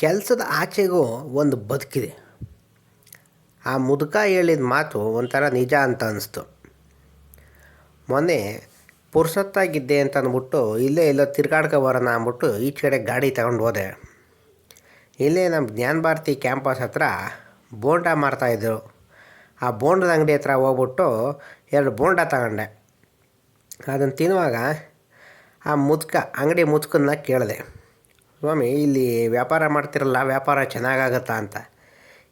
ಕೆಲಸದ ಆಚೆಗೂ ಒಂದು ಬದುಕಿದೆ. ಆ ಮುದುಕ ಹೇಳಿದ ಮಾತು ಒಂಥರ ನಿಜ ಅಂತ ಅನ್ನಿಸ್ತು ಮೊನ್ನೆ ಪುರ್ಸತ್ತಾಗಿದ್ದೆ ಅಂತ ಅಂದ್ಬಿಟ್ಟು, ಇಲ್ಲೇ ಎಲ್ಲ ತಿರ್ಗಾಡ್ಕೊ ಬರೋಣ ಅಂದ್ಬಿಟ್ಟು ಈಚೆ ಕಡೆ ಗಾಡಿ ತಗೊಂಡು ಹೋದೆ. ಇಲ್ಲೇ ನಮ್ಮ ಜ್ಞಾನ ಭಾರತಿ ಕ್ಯಾಂಪಸ್ ಹತ್ರ ಬೋಂಡ ಮಾರ್ತಾಯಿದ್ರು ಆ ಬೋಂಡದ ಅಂಗಡಿ ಹತ್ರ ಹೋಗ್ಬಿಟ್ಟು ಎರಡು ಬೋಂಡ ತಗೊಂಡೆ. ಅದನ್ನು ತಿನ್ನುವಾಗ ಆ ಮುದುಕ, ಅಂಗಡಿ ಮುದುಕನ್ನ ಕೇಳಿದೆ. ಸ್ವಾಮಿ, ಇಲ್ಲಿ ವ್ಯಾಪಾರ ಮಾಡ್ತಿರಲ್ಲ, ವ್ಯಾಪಾರ ಚೆನ್ನಾಗಾಗತ್ತಾ ಅಂತ.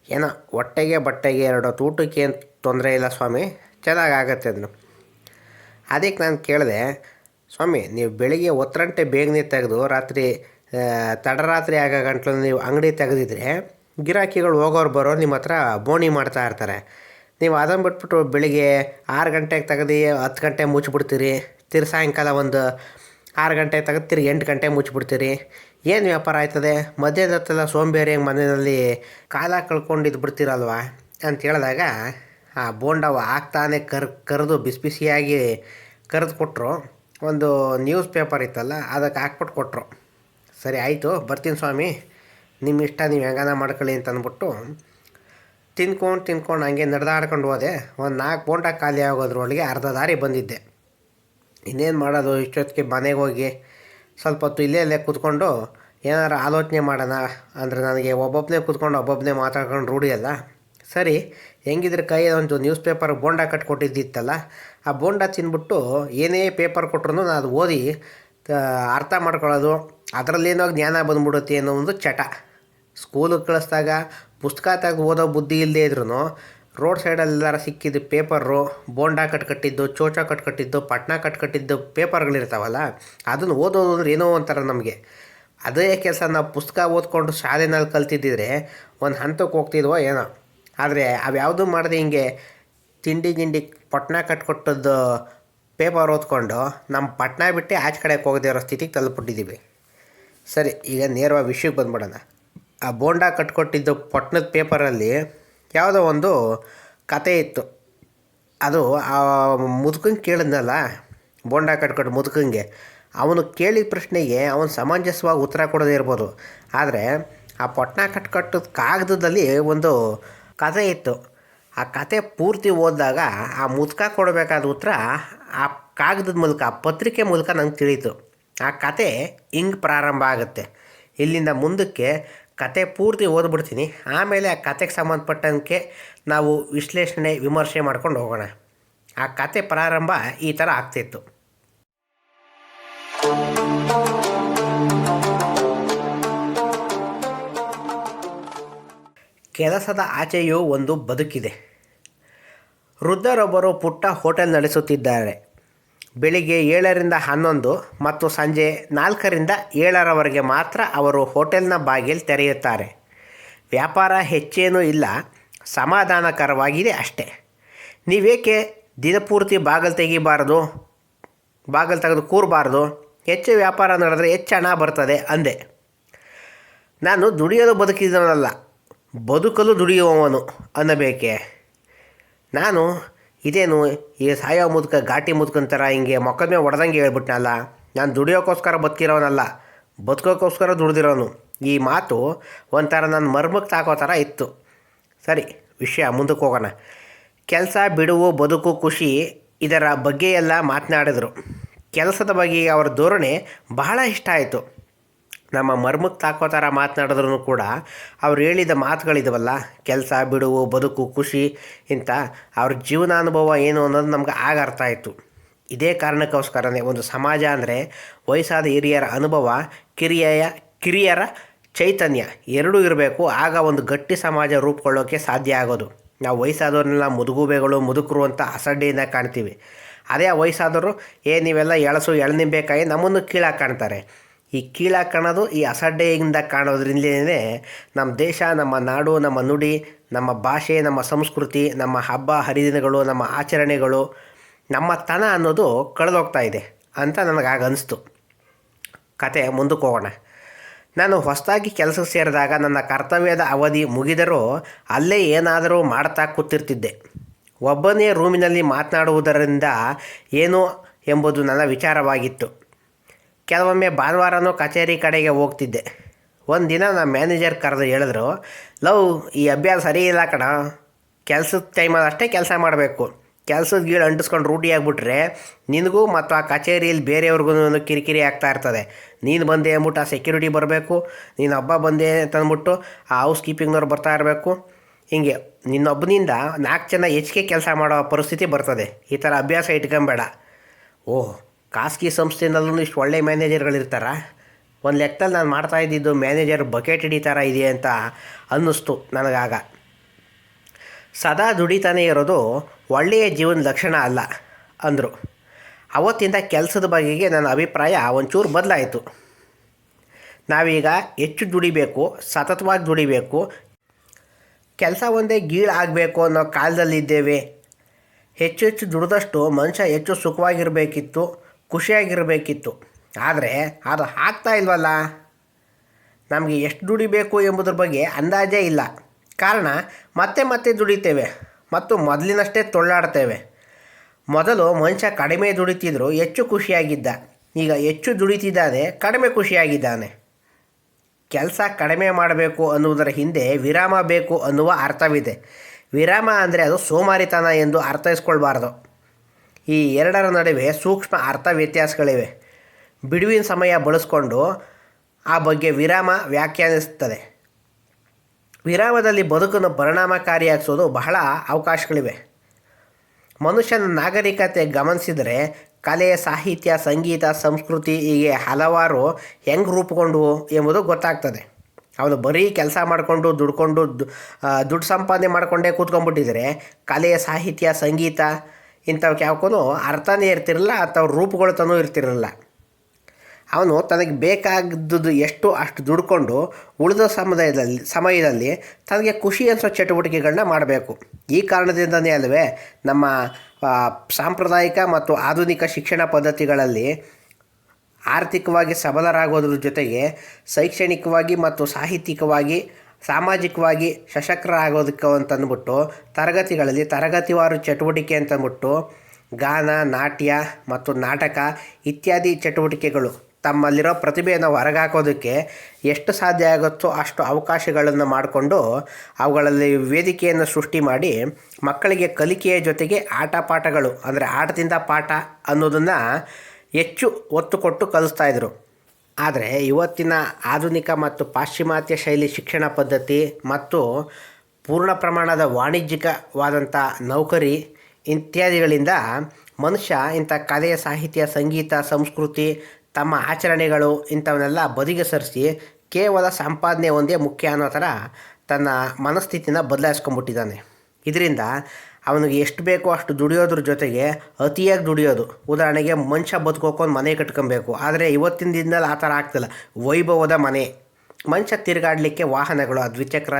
ಏನೋ ಹೊಟ್ಟೆಗೆ ಬಟ್ಟೆಗೆ ಎರಡು ತೂಟಕ್ಕೆ ತೊಂದರೆ ಇಲ್ಲ ಸ್ವಾಮಿ, ಚೆನ್ನಾಗಾಗತ್ತೆ ಅದನ್ನು ಅದಕ್ಕೆ ನಾನು ಕೇಳಿದೆ, ಸ್ವಾಮಿ, ನೀವು ಬೆಳಿಗ್ಗೆ ಒತ್ತರಂಟೆ ಬೇಗನೆ ತೆಗೆದು ರಾತ್ರಿ ತಡರಾತ್ರಿ ಆಗ ಗಂಟ್ಲು ನೀವು ಅಂಗಡಿ ತೆಗೆದಿದ್ರೆ ಗಿರಾಕಿಗಳು ಹೋಗೋರು ಬರೋ ನಿಮ್ಮ ಹತ್ರ ಬೋಣಿ ಮಾಡ್ತಾ ಇರ್ತಾರೆ. ನೀವು ಅದನ್ನು ಬಿಟ್ಬಿಟ್ಟು ಬೆಳಿಗ್ಗೆ ಆರು ಗಂಟೆಗೆ ತೆಗೆದು ಹತ್ತು ಗಂಟೆ ಮುಚ್ಚಿಬಿಡ್ತೀರಿ ತಿರು ಸಾಯಂಕಾಲ ಒಂದು ಆರು ಗಂಟೆ ತೆಗೆದು ತಿರ್ಗಿ ಎಂಟು ಗಂಟೆ ಮುಚ್ಚಿಬಿಡ್ತೀರಿ ಏನು ವ್ಯಾಪಾರ ಆಯ್ತದೆ? ಮಧ್ಯದ ಹೊತ್ತೆಲ್ಲ ಸೋಂಬೇರಿ ಮನೆಯಲ್ಲಿ ಕಾಲ ಕಳ್ಕೊಂಡಿದ್ದು ಬಿಡ್ತೀರಲ್ವ? ಅಂತ ಹೇಳಿದಾಗ, ಆ ಬೋಂಡವ ಆಗ್ತಾನೆ ಕರ್, ಕರೆದು ಬಿಸಿ ಬಿಸಿಯಾಗಿ ಕರೆದು ಕೊಟ್ಟರು ಒಂದು ನ್ಯೂಸ್ ಪೇಪರ್ ಇತ್ತಲ್ಲ ಅದಕ್ಕೆ ಹಾಕ್ಬಿಟ್ಟು ಕೊಟ್ಟರು ಸರಿ ಆಯಿತು, ಬರ್ತೀನಿ ಸ್ವಾಮಿ. ನಿಮ್ಮ ಇಷ್ಟ, ನೀವು ಹೆಂಗಾನ ಮಾಡ್ಕೊಳ್ಳಿ ಅಂತ ಅಂದ್ಬಿಟ್ಟು ತಿನ್ಕೊಂಡು ತಿನ್ಕೊಂಡು ಹಂಗೆ ನಡೆದಾಡ್ಕೊಂಡು ಹೋದೆ. ಒಂದು ನಾಲ್ಕು ಬೋಂಡ ಖಾಲಿ ಆಗೋದ್ರೊಳಗೆ ಅರ್ಧ ದಾರಿ ಬಂದಿದ್ದೆ. ಇನ್ನೇನು ಮಾಡೋದು, ಇಷ್ಟೊತ್ತಿಗೆ ಮನೆಗೆ ಹೋಗಿ ಸ್ವಲ್ಪ ಹೊತ್ತು ಇಲ್ಲೇ ಇಲ್ಲೇ ಕೂತ್ಕೊಂಡು ಏನಾರು ಆಲೋಚನೆ ಮಾಡೋಣ ಅಂದರೆ ನನಗೆ ಒಬ್ಬೊಬ್ಬನೇ ಕೂತ್ಕೊಂಡು ಒಬ್ಬೊಬ್ಬನೇ ಮಾತಾಡ್ಕೊಂಡು ರೂಢಿಯಲ್ಲ ಸರಿ, ಹೆಂಗಿದ್ರೆ ಕೈ ಒಂದು ನ್ಯೂಸ್ ಪೇಪರ್ ಬೋಂಡ ಕಟ್ಕೊಟ್ಟಿದ್ದಿತ್ತಲ್ಲ, ಆ ಬೋಂಡ ತಿನ್ಬಿಟ್ಟು ಏನೇ ಪೇಪರ್ ಕೊಟ್ರು ನಾನು ಅದು ಓದಿ ಅರ್ಥ ಮಾಡ್ಕೊಳ್ಳೋದು, ಅದರಲ್ಲೇನೋ ಜ್ಞಾನ ಬಂದ್ಬಿಡುತ್ತೆ ಅನ್ನೋ ಒಂದು ಚಟ. ಸ್ಕೂಲಿಗೆ ಕಳಿಸ್ದಾಗ, ಪುಸ್ತಕ ತೆಗೆದು ಓದೋ ಬುದ್ಧಿ ಇಲ್ಲದೇ ಇದ್ರೂ ರೋಡ್ ಸೈಡಲ್ಲೆಲ್ಲಾರ ಸಿಕ್ಕಿದ್ದು ಪೇಪರು ಬೋಂಡ ಕಟ್ಕಟ್ಟಿದ್ದು ಚೋಚ ಕಟ್ಕಟ್ಟಿದ್ದು ಪಟ್ನ ಕಟ್ಕಟ್ಟಿದ್ದು ಪೇಪರ್ಗಳಿರ್ತಾವಲ್ಲ ಅದನ್ನು ಓದೋದು ಅಂದ್ರೆ ಏನೋ ಒಂಥರ ನಮಗೆ. ಅದೇ ಕೆಲಸ ನಾವು ಪುಸ್ತಕ ಓದ್ಕೊಂಡು ಶಾಲೆನಲ್ಲಿ ಕಲ್ತಿದ್ದಿದ್ರೆ ಒಂದು ಹಂತಕ್ಕೆ ಹೋಗ್ತಿದ್ವೋ ಏನೋ. ಆದರೆ ಅವ್ಯಾವುದು ಮಾಡದೆ ಹಿಂಗೆ ತಿಂಡಿ ಗಿಂಡಿ ಪಟ್ನ ಕಟ್ಕೊಟ್ಟದ್ದು ಪೇಪರ್ ಓದ್ಕೊಂಡು ನಮ್ಮ ಪಟ್ನ ಬಿಟ್ಟು ಆಚೆ ಕಡೆಗೆ ಹೋಗದೇ ಇರೋ ಸ್ಥಿತಿಗೆ ತಲುಪಿಟ್ಟಿದ್ದೀವಿ ಸರಿ, ಈಗ ನೇರವಾಗಿ ವಿಷಯಕ್ಕೆ ಬಂದ್ಬಿಡೋಣ. ಆ ಬೋಂಡ ಕಟ್ಕೊಟ್ಟಿದ್ದು ಪಟ್ಟಣದ ಪೇಪರಲ್ಲಿ ಯಾವುದೋ ಒಂದು ಕತೆ ಇತ್ತು. ಅದು ಆ ಮುದುಕಂಗೆ ಕೇಳಿದ್ನಲ್ಲ, ಬೋಂಡ ಕಟ್ಕೊಟ್ಟು ಮುದುಕಂಗೆ. ಅವನು ಕೇಳಿದ ಪ್ರಶ್ನೆಗೆ ಅವನು ಸಮಂಜಸವಾಗಿ ಉತ್ತರ ಕೊಡೋದೇ ಇರ್ಬೋದು. ಆದರೆ ಆ ಪೊಟ್ನ ಕಟ್ಕಟ್ಟದ ಕಾಗದದಲ್ಲಿ ಒಂದು ಕತೆ ಇತ್ತು. ಆ ಕತೆ ಪೂರ್ತಿ ಓದಿದಾಗ ಆ ಮುದುಕ ಕೊಡಬೇಕಾದ ಉತ್ತರ ಆ ಕಾಗದದ ಮೂಲಕ, ಆ ಪತ್ರಿಕೆ ಮೂಲಕ ನಂಗೆ ತಿಳಿಯಿತು. ಆ ಕತೆ ಹಿಂಗೆ ಪ್ರಾರಂಭ ಆಗುತ್ತೆ. ಇಲ್ಲಿಂದ ಮುಂದಕ್ಕೆ ಕತೆ ಪೂರ್ತಿ ಓದ್ಬಿಡ್ತೀನಿ. ಆಮೇಲೆ ಆ ಕತೆಗೆ ಸಂಬಂಧಪಟ್ಟಂಗೆ ನಾವು ವಿಶ್ಲೇಷಣೆ, ವಿಮರ್ಶೆ ಮಾಡ್ಕೊಂಡು ಹೋಗೋಣ. ಆ ಕತೆ ಪ್ರಾರಂಭ ಈ ಥರ ಆಗ್ತಿತ್ತು. ಕೆಲಸದ ಆಚೆಯು ಒಂದು ಬದುಕಿದೆ. ವೃದ್ಧರೊಬ್ಬರು ಪುಟ್ಟ ಹೋಟೆಲ್ ನಡೆಸುತ್ತಿದ್ದಾರೆ. ಬೆಳಿಗ್ಗೆ ಏಳರಿಂದ ಹನ್ನೊಂದು ಮತ್ತು ಸಂಜೆ ನಾಲ್ಕರಿಂದ ಏಳರವರೆಗೆ ಮಾತ್ರ ಅವರು ಹೋಟೆಲ್ನ ಬಾಗಿಲು ತೆರೆಯುತ್ತಾರೆ. ವ್ಯಾಪಾರ ಹೆಚ್ಚೇನೂ ಇಲ್ಲ, ಸಮಾಧಾನಕರವಾಗಿದೆ ಅಷ್ಟೇ. ನೀವೇಕೆ ದಿನಪೂರ್ತಿ ಬಾಗಿಲು ತೆಗಿಬಾರ್ದು, ಬಾಗಿಲು ತೆಗೆದು ಕೂರಬಾರ್ದು, ಹೆಚ್ಚು ವ್ಯಾಪಾರ ನಡೆದ್ರೆ ಹೆಚ್ಚು ಹಣ ಬರ್ತದೆ ಅಂದೆ. ನಾನು ದುಡಿಯಲು ಬದುಕಿದವನಲ್ಲ, ಬದುಕಲು ದುಡಿಯುವವನು ಅನ್ನಬೇಕೆ? ನಾನು ಇದೇನು ಈ ಸಾಯೋ ಮುದುಕ, ಘಾಟಿ ಮುದುಕಂತಾರ ಹಿಂಗೆ ಮೊಕ್ಕದ ಮೇಲೆ ಹೊಡೆದಂಗೆ ಹೇಳ್ಬಿಟ್ನಲ್ಲ? ನಾನು ದುಡಿಯೋಕ್ಕೋಸ್ಕರ ಬದುಕಿರೋನಲ್ಲ. ಬದುಕೋಕ್ಕೋಸ್ಕರ ದುಡ್ದಿರೋನು. ಈ ಮಾತು ಒಂಥರ ನನ್ನ ಮರ್ಮಕ್ಕೆ ತಾಕೋ ಥರ ಇತ್ತು. ಸರಿ, ವಿಷಯ, ಮುಂದಕ್ಕೆ ಹೋಗೋಣ. ಕೆಲಸ, ಬಿಡುವು, ಬದುಕು, ಖುಷಿ ಇದರ ಬಗ್ಗೆ ಎಲ್ಲ ಮಾತನಾಡಿದರು. ಕೆಲಸದ ಬಗ್ಗೆ ಅವರ ಧೋರಣೆ ಬಹಳ ಇಷ್ಟ ಆಯಿತು. ನಮ್ಮ ಮರ್ಮಕ್ಕೆ ತಾಕೋ ಥರ ಮಾತನಾಡಿದ್ರು ಕೂಡ ಅವ್ರು ಹೇಳಿದ ಮಾತುಗಳಿದವಲ್ಲ, ಕೆಲಸ, ಬಿಡುವು, ಬದುಕು, ಖುಷಿ ಇಂಥ ಅವ್ರ ಜೀವನಾನುಭವ ಏನು ಅನ್ನೋದು ನಮ್ಗೆ ಆಗ ಅರ್ಥ ಆಯಿತು. ಇದೇ ಕಾರಣಕ್ಕೋಸ್ಕರನೇ ಒಂದು ಸಮಾಜ ಅಂದರೆ ವಯಸ್ಸಾದ ಹಿರಿಯರ ಅನುಭವ ಕಿರಿಯ ಕಿರಿಯರ ಚೈತನ್ಯ ಎರಡೂ ಇರಬೇಕು, ಆಗ ಒಂದು ಗಟ್ಟಿ ಸಮಾಜ ರೂಪುಗೊಳ್ಳೋಕ್ಕೆ ಸಾಧ್ಯ ಆಗೋದು. ನಾವು ವಯಸ್ಸಾದವ್ರನ್ನೆಲ್ಲ ಮುದುಗುಬೆಗಳು, ಮುದುಕರು ಅಂತ ಅಸಡ್ಡೆಯಿಂದ ಕಾಣ್ತೀವಿ. ಅದೇ ವಯಸ್ಸಾದವರು, ಏ, ನೀವೆಲ್ಲ ಎಳಸು ಎಳನಿಂಬೇಕಾಗಿ ನಮ್ಮನ್ನು ಕೀಳಾಗಿ ಕಾಣ್ತಾರೆ. ಈ ಕೀಳಾಗಿ ಕಾಣೋದು ಈ ಅಸಡ್ಡೆಯಿಂದ ಕಾಣೋದ್ರಿಂದಲೇ ನಮ್ಮ ದೇಶ, ನಮ್ಮ ನಾಡು, ನಮ್ಮ ನುಡಿ, ನಮ್ಮ ಭಾಷೆ, ನಮ್ಮ ಸಂಸ್ಕೃತಿ, ನಮ್ಮ ಹಬ್ಬ, ಹರಿದಿನಗಳು, ನಮ್ಮ ಆಚರಣೆಗಳು, ನಮ್ಮ ತನ ಅನ್ನೋದು ಕಳೆದೋಗ್ತಾ ಇದೆ ಅಂತ ನನಗಾಗ ಅನಿಸ್ತು. ಕತೆ, ಮುಂದಕ್ಕೆ ಹೋಗೋಣ. ನಾನು ಹೊಸದಾಗಿ ಕೆಲಸಕ್ಕೆ ಸೇರಿದಾಗ ನನ್ನ ಕರ್ತವ್ಯದ ಅವಧಿ ಮುಗಿದರೂ ಅಲ್ಲೇ ಏನಾದರೂ ಮಾಡ್ತಾ ಕೂತಿರ್ತಿದ್ದೆ. ಒಬ್ಬನೇ ರೂಮಿನಲ್ಲಿ ಮಾತನಾಡುವುದರಿಂದ ಏನು ಎಂಬುದು ನನ್ನ ವಿಚಾರವಾಗಿತ್ತು. ಕೆಲವೊಮ್ಮೆ ಭಾನುವಾರನೂ ಕಚೇರಿ ಕಡೆಗೆ ಹೋಗ್ತಿದ್ದೆ. ಒಂದು ದಿನ ನಮ್ಮ ಮ್ಯಾನೇಜರ್ ಕರೆದು ಹೇಳಿದ್ರು, ಲವ್, ಈ ಅಭ್ಯಾಸ ಸರಿ ಇಲ್ಲ ಕಣ. ಕೆಲಸದ ಟೈಮಲ್ಲಿ ಅಷ್ಟೇ ಕೆಲಸ ಮಾಡಬೇಕು. ಕೆಲಸದ ಗೀಳು ಅಂಟಿಸ್ಕೊಂಡು ರೂಢಿ ಆಗಿಬಿಟ್ರೆ ನಿನಗೂ ಮತ್ತು ಆ ಕಚೇರಿಯಲ್ಲಿ ಬೇರೆಯವ್ರಿಗೂ ಕಿರಿಕಿರಿ ಆಗ್ತಾ ಇರ್ತದೆ. ನೀನು ಬಂದೆ ಅಂದ್ಬಿಟ್ಟು ಆ ಸೆಕ್ಯೂರಿಟಿ ಬರಬೇಕು, ನೀನು ಹಬ್ಬ ಬಂದೆ ಅಂತಂದ್ಬಿಟ್ಟು ಆ ಹೌಸ್ ಕೀಪಿಂಗ್ನವ್ರು ಬರ್ತಾ ಇರಬೇಕು. ಹಿಂಗೆ ನಿನ್ನೊಬ್ಬನಿಂದ ನಾಲ್ಕು ಜನ ಹೆಚ್ಚಿಗೆ ಕೆಲಸ ಮಾಡೋ ಪರಿಸ್ಥಿತಿ ಬರ್ತದೆ. ಈ ಥರ ಅಭ್ಯಾಸ ಇಟ್ಕೊಂಬೇಡ. ಓಹ್ ಖಾಸಗಿ ಸಂಸ್ಥೆನಲ್ಲೂ ಇಷ್ಟು ಒಳ್ಳೆ ಮ್ಯಾನೇಜರ್ಗಳಿರ್ತಾರ? ಒಂದು ಲೆಕ್ಕದಲ್ಲಿ ನಾನು ಮಾಡ್ತಾ ಇದ್ದಿದ್ದು ಮ್ಯಾನೇಜರ್ ಬಕೆಟ್ ಹಿಡಿ ಇದೆ ಅಂತ ಅನ್ನಿಸ್ತು ನನಗಾಗ. ಸದಾ ದುಡಿತಾನೆ ಇರೋದು ಒಳ್ಳೆಯ ಜೀವನ ಲಕ್ಷಣ ಅಲ್ಲ, ಅಂದರು. ಅವತ್ತಿಂದ ಕೆಲಸದ ಬಗೆಗೆ ನನ್ನ ಅಭಿಪ್ರಾಯ ಒಂಚೂರು ಬದಲಾಯಿತು. ನಾವೀಗ ಹೆಚ್ಚು ದುಡಿಬೇಕು, ಸತತವಾಗಿ ದುಡಿಬೇಕು, ಕೆಲಸ ಒಂದೇ ಗೀಳು ಆಗಬೇಕು ಅನ್ನೋ ಕಾಲದಲ್ಲಿದ್ದೇವೆ. ಹೆಚ್ಚು ಹೆಚ್ಚು ದುಡಿದಷ್ಟು ಮನುಷ್ಯ ಹೆಚ್ಚು ಸುಖವಾಗಿರಬೇಕಿತ್ತು. ಖುಷಿಯಾಗಿರಬೇಕಿತ್ತು. ಆದರೆ ಅದು ಆಗ್ತಾ ಇಲ್ವಲ್ಲ? ನಮಗೆ ಎಷ್ಟು ದುಡಿಬೇಕು ಎಂಬುದ್ರ ಬಗ್ಗೆ ಅಂದಾಜೇ ಇಲ್ಲ. ಕಾರಣ, ಮತ್ತೆ ಮತ್ತೆ ದುಡಿತೇವೆ ಮತ್ತು ಮೊದಲಿನಷ್ಟೇ ತೊಳ್ಳಾಡ್ತೇವೆ. ಮೊದಲು ಮನುಷ್ಯ ಕಡಿಮೆ ದುಡಿತಿದ್ರು ಹೆಚ್ಚು ಖುಷಿಯಾಗಿದ್ದ. ಈಗ ಹೆಚ್ಚು ದುಡಿತಿದ್ದಾನೆ, ಕಡಿಮೆ ಖುಷಿಯಾಗಿದ್ದಾನೆ. ಕೆಲಸ ಕಡಿಮೆ ಮಾಡಬೇಕು ಅನ್ನುವುದರ ಹಿಂದೆ ವಿರಾಮ ಬೇಕು ಅನ್ನುವ ಅರ್ಥವಿದೆ. ವಿರಾಮ ಅಂದರೆ ಅದು ಸೋಮಾರಿತನ ಎಂದು ಅರ್ಥೈಸ್ಕೊಳ್ಬಾರ್ದು. ಈ ಎರಡರ ನಡುವೆ ಸೂಕ್ಷ್ಮ ಅರ್ಥ ವ್ಯತ್ಯಾಸಗಳಿವೆ ಬಿಡುವಿನ ಸಮಯ ಬಳಸ್ಕೊಂಡು ಆ ಬಗ್ಗೆ ವಿರಾಮ ವ್ಯಾಖ್ಯಾನಿಸುತ್ತದೆ. ವಿರಾಮದಲ್ಲಿ ಬದುಕನ್ನು ಪರಿಣಾಮಕಾರಿಯಾಗಿಸೋದು ಬಹಳ ಅವಕಾಶಗಳಿವೆ. ಮನುಷ್ಯನ ನಾಗರಿಕತೆ ಗಮನಿಸಿದರೆ ಕಲೆ ಸಾಹಿತ್ಯ, ಸಂಗೀತ, ಸಂಸ್ಕೃತಿ ಹೀಗೆ ಹಲವಾರು ಹೆಂಗೆ ರೂಪುಗೊಂಡವು ಎಂಬುದು ಗೊತ್ತಾಗ್ತದೆ. ಅವನು ಬರೀ ಕೆಲಸ ಮಾಡಿಕೊಂಡು ದುಡ್ಕೊಂಡು ದುಡ್ಡು ಸಂಪಾದನೆ ಮಾಡಿಕೊಂಡೇ ಕೂತ್ಕೊಂಡ್ಬಿಟ್ಟಿದ್ರೆ ಕಲೆ ಸಾಹಿತ್ಯ, ಸಂಗೀತ ಇಂಥವಕ್ಕೆ ಯಾವಕ್ಕೂ ಅರ್ಥನೇ ಇರ್ತಿರಲಿಲ್ಲ, ಅಥವಾ ರೂಪುಗೊಳ್ತನೂ ಇರ್ತಿರಲಿಲ್ಲ. ಅವನು ತನಗೆ ಬೇಕಾದದ್ದು ಎಷ್ಟು ಅಷ್ಟು ದುಡ್ಕೊಂಡು ಉಳಿದ ಸಮುದಾಯದಲ್ಲಿ ಸಮಯದಲ್ಲಿ ತನಗೆ ಖುಷಿ ಅನಿಸೋ ಚಟುವಟಿಕೆಗಳನ್ನ ಮಾಡಬೇಕು. ಈ ಕಾರಣದಿಂದನೇ ಅಲ್ಲವೇ ನಮ್ಮ ಸಾಂಪ್ರದಾಯಿಕ ಮತ್ತು ಆಧುನಿಕ ಶಿಕ್ಷಣ ಪದ್ಧತಿಗಳಲ್ಲಿ ಆರ್ಥಿಕವಾಗಿ ಸಬಲರಾಗೋದ್ರ ಜೊತೆಗೆ ಶೈಕ್ಷಣಿಕವಾಗಿ ಮತ್ತು ಸಾಹಿತ್ಯಿಕವಾಗಿ ಸಾಮಾಜಿಕವಾಗಿ ಸಶಕ್ತರಾಗೋದಕ್ಕೆ ಅಂತಂದ್ಬಿಟ್ಟು ತರಗತಿಗಳಲ್ಲಿ ತರಗತಿವಾರು ಚಟುವಟಿಕೆ ಅಂತಂದ್ಬಿಟ್ಟು, ಗಾನ, ನಾಟ್ಯ ಮತ್ತು ನಾಟಕ ಇತ್ಯಾದಿ ಚಟುವಟಿಕೆಗಳು ತಮ್ಮಲ್ಲಿರೋ ಪ್ರತಿಭೆಯನ್ನು ಹೊರಗಾಕೋದಕ್ಕೆ ಎಷ್ಟು ಸಾಧ್ಯ ಆಗುತ್ತೋ ಅಷ್ಟು ಅವಕಾಶಗಳನ್ನು ಮಾಡಿಕೊಂಡು ಅವುಗಳಲ್ಲಿ ವೇದಿಕೆಯನ್ನು ಸೃಷ್ಟಿ ಮಾಡಿ ಮಕ್ಕಳಿಗೆ ಕಲಿಕೆಯ ಜೊತೆಗೆ ಆಟ ಪಾಠಗಳು ಅಂದರೆ ಆಟದಿಂದ ಪಾಠ ಅನ್ನೋದನ್ನು ಹೆಚ್ಚು ಒತ್ತು ಕೊಟ್ಟು ಕಲಿಸ್ತಾ ಇದ್ರು. ಆದರೆ ಇವತ್ತಿನ ಆಧುನಿಕ ಮತ್ತು ಪಾಶ್ಚಿಮಾತ್ಯ ಶೈಲಿ ಶಿಕ್ಷಣ ಪದ್ಧತಿ ಮತ್ತು ಪೂರ್ಣ ಪ್ರಮಾಣದ ವಾಣಿಜ್ಯಿಕವಾದಂಥ ನೌಕರಿ ಇತ್ಯಾದಿಗಳಿಂದ ಮನುಷ್ಯ ಇಂಥ ಕಲೆ ಸಾಹಿತ್ಯ, ಸಂಗೀತ, ಸಂಸ್ಕೃತಿ, ತಮ್ಮ ಆಚರಣೆಗಳು ಇಂಥವನ್ನೆಲ್ಲ ಬದಿಗೆ ಸರಿಸಿ ಕೇವಲ ಸಂಪಾದನೆ ಒಂದೇ ಮುಖ್ಯ ಅನ್ನೋ ಥರ ತನ್ನ ಮನಸ್ಥಿತಿನ ಬದಲಾಯಿಸ್ಕೊಂಡ್ಬಿಟ್ಟಿದ್ದಾನೆ. ಇದರಿಂದ ಅವನಿಗೆ ಎಷ್ಟು ಬೇಕೋ ಅಷ್ಟು ದುಡಿಯೋದ್ರ ಜೊತೆಗೆ ಅತಿಯಾಗಿ ದುಡಿಯೋದು. ಉದಾಹರಣೆಗೆ ಮನುಷ್ಯ ಬದುಕೋಕೊಂಡು ಮನೆ ಕಟ್ಕೊಬೇಕು. ಆದರೆ ಇವತ್ತಿನ ದಿನದಲ್ಲಿ ಆ ಥರ ಆಗ್ತಿಲ್ಲ. ವೈಭವದ ಮನೆ. ಮನುಷ್ಯ ತಿರುಗಾಡಲಿಕ್ಕೆ ವಾಹನಗಳು ದ್ವಿಚಕ್ರ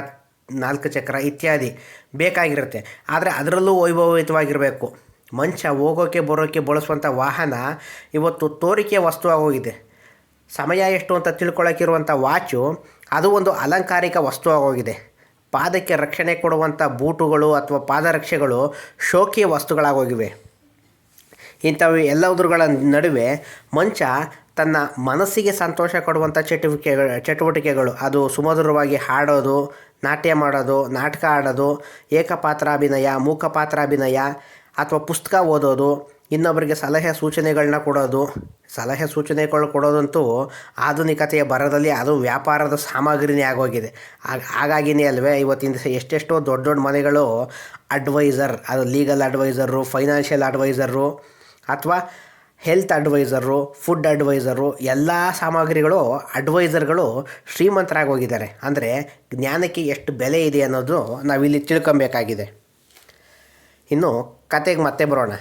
ನಾಲ್ಕು ಚಕ್ರ ಇತ್ಯಾದಿ ಬೇಕಾಗಿರುತ್ತೆ. ಆದರೆ ಅದರಲ್ಲೂ ವೈಭವಯುತವಾಗಿರಬೇಕು. ಮನುಷ್ಯ ಹೋಗೋಕ್ಕೆ ಬರೋಕ್ಕೆ ಬಳಸುವಂಥ ವಾಹನ ಇವತ್ತು ತೋರಿಕೆ ವಸ್ತು ಆಗೋಗಿದೆ ಸಮಯ ಎಷ್ಟು ಅಂತ ತಿಳ್ಕೊಳ್ಳೋಕ್ಕಿರುವಂಥ ವಾಚು, ಅದು ಒಂದು ಅಲಂಕಾರಿಕ ವಸ್ತು ಆಗೋಗಿದೆ ಪಾದಕ್ಕೆ ರಕ್ಷಣೆ ಕೊಡುವಂಥ ಬೂಟುಗಳು ಅಥವಾ ಪಾದರಕ್ಷೆಗಳು ಶೋಕಿಯ ವಸ್ತುಗಳಾಗೋಗಿವೆ. ಇಂಥವು ಎಲ್ಲವುಗಳ ನಡುವೆ ಮಂಚ ತನ್ನ ಮನಸ್ಸಿಗೆ ಸಂತೋಷ ಕೊಡುವಂಥ ಚಟುವಿಕೆಗಳು ಚಟುವಟಿಕೆಗಳು. ಅದು ಸುಮಧುರವಾಗಿ ಹಾಡೋದು, ನಾಟ್ಯ ಮಾಡೋದು, ನಾಟಕ ಆಡೋದು, ಏಕಪಾತ್ರಾಭಿನಯ, ಮೂಕಪಾತ್ರಾಭಿನಯ ಅಥವಾ ಪುಸ್ತಕ ಓದೋದು ಇನ್ನೊಬ್ಬರಿಗೆ ಸಲಹೆ ಸೂಚನೆಗಳನ್ನ ಕೊಡೋದು, ಸಲಹೆ ಸೂಚನೆಗಳು ಕೊಡೋದಂತೂ ಆಧುನಿಕತೆಯ ಬರದಲ್ಲಿ ಅದು ವ್ಯಾಪಾರದ ಸಾಮಗ್ರಿನೇ ಆಗೋಗಿದೆ. ಆಗ, ಹಾಗಾಗಿನೇ ಅಲ್ವೇ, ಇವತ್ತಿನ ದಿವಸ ಎಷ್ಟೆಷ್ಟೋ ದೊಡ್ಡ ದೊಡ್ಡ ಮನೆಗಳು ಅಡ್ವೈಸರ್, ಅದು ಲೀಗಲ್ ಅಡ್ವೈಸರು, ಫೈನಾನ್ಷಿಯಲ್ ಅಡ್ವೈಸರು ಅಥವಾ ಹೆಲ್ತ್ ಅಡ್ವೈಸರು, ಫುಡ್ ಅಡ್ವೈಸರು, ಎಲ್ಲ ಸಾಮಗ್ರಿಗಳು ಅಡ್ವೈಸರ್ಗಳು ಶ್ರೀಮಂತರಾಗೋಗಿದ್ದಾರೆ. ಅಂದರೆ ಜ್ಞಾನಕ್ಕೆ ಎಷ್ಟು ಬೆಲೆ ಇದೆ ಅನ್ನೋದು ನಾವಿಲ್ಲಿ ತಿಳ್ಕೊಬೇಕಾಗಿದೆ. ಇನ್ನು ಕತೆಗೆ ಮತ್ತೆ ಬರೋಣ.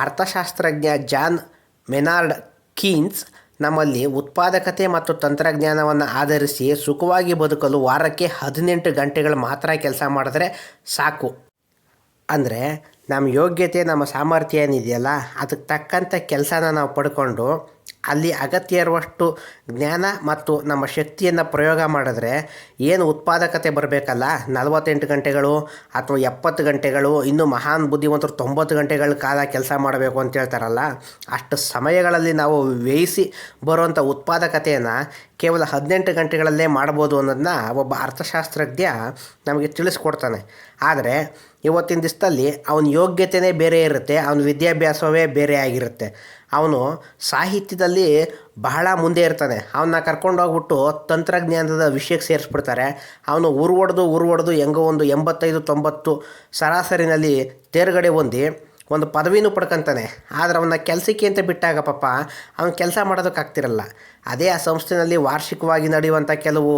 ಅರ್ಥಶಾಸ್ತ್ರಜ್ಞ ಜಾನ್ ಮೆನಾರ್ಡ್ ಕೀನ್ಸ್ ನಮ್ಮಲ್ಲಿ ಉತ್ಪಾದಕತೆ ಮತ್ತು ತಂತ್ರಜ್ಞಾನವನ್ನು ಆಧರಿಸಿ ಸುಖವಾಗಿ ಬದುಕಲು ವಾರಕ್ಕೆ ಹದಿನೆಂಟು ಗಂಟೆಗಳು ಮಾತ್ರ ಕೆಲಸ ಮಾಡಿದ್ರೆ ಸಾಕು. ಅಂದರೆ ನಮ್ಮ ಯೋಗ್ಯತೆ, ನಮ್ಮ ಸಾಮರ್ಥ್ಯ ಏನಿದೆಯಲ್ಲ ಅದಕ್ಕೆ ತಕ್ಕಂಥ ಕೆಲಸನ ನಾವು ಪಡ್ಕೊಂಡು ಅಲ್ಲಿ ಅಗತ್ಯ ಇರುವಷ್ಟು ಜ್ಞಾನ ಮತ್ತು ನಮ್ಮ ಶಕ್ತಿಯನ್ನು ಪ್ರಯೋಗ ಮಾಡಿದ್ರೆ ಏನು ಉತ್ಪಾದಕತೆ ಬರಬೇಕಲ್ಲ? ನಲವತ್ತೆಂಟು ಗಂಟೆಗಳು ಅಥವಾ ಎಪ್ಪತ್ತು ಗಂಟೆಗಳು, ಇನ್ನೂ ಮಹಾನ್ ಬುದ್ಧಿವಂತರು ತೊಂಬತ್ತು ಗಂಟೆಗಳ ಕಾಲ ಕೆಲಸ ಮಾಡಬೇಕು ಅಂತ ಹೇಳ್ತಾರಲ್ಲ, ಅಷ್ಟು ಸಮಯಗಳಲ್ಲಿ ನಾವು ವ್ಯಯಿಸಿ ಬರುವಂಥ ಉತ್ಪಾದಕತೆಯನ್ನು ಕೇವಲ ಹದಿನೆಂಟು ಗಂಟೆಗಳಲ್ಲೇ ಮಾಡ್ಬೋದು ಅನ್ನೋದನ್ನ ಒಬ್ಬ ಅರ್ಥಶಾಸ್ತ್ರಜ್ಞ ನಮಗೆ ತಿಳಿಸ್ಕೊಡ್ತಾನೆ. ಆದರೆ ಇವತ್ತಿನ ದಿವಸದಲ್ಲಿ ಅವನ ಯೋಗ್ಯತೆಯೇ ಬೇರೆ ಇರುತ್ತೆ, ಅವನ ವಿದ್ಯಾಭ್ಯಾಸವೇ ಬೇರೆ ಆಗಿರುತ್ತೆ. ಅವನು ಸಾಹಿತ್ಯದಲ್ಲಿ ಬಹಳ ಮುಂದೆ ಇರ್ತಾನೆ. ಅವನ್ನ ಕರ್ಕೊಂಡು ಹೋಗ್ಬಿಟ್ಟು ತಂತ್ರಜ್ಞಾನದ ವಿಷಯಕ್ಕೆ ಸೇರಿಸ್ಬಿಡ್ತಾರೆ. ಅವನು ಊರು ಹೊಡೆದು ಊರು ಹೊಡೆದು ಹೆಂಗೋ ಒಂದು ಎಂಬತ್ತೈದು, ತೊಂಬತ್ತು ಸರಾಸರಿನಲ್ಲಿ ತೇರ್ಗಡೆ ಹೊಂದಿ ಒಂದು ಪದವಿನೂ ಪಡ್ಕೊತಾನೆ. ಆದರೆ ಅವನ್ನ ಕೆಲಸಕ್ಕೆ ಅಂತ ಬಿಟ್ಟಾಗ ಪಾಪ ಅವನು ಕೆಲಸ ಮಾಡೋದಕ್ಕಾಗ್ತಿರಲ್ಲ ಅದೇ ಆ ಸಂಸ್ಥೆಯಲ್ಲಿ ವಾರ್ಷಿಕವಾಗಿ ನಡೆಯುವಂಥ ಕೆಲವು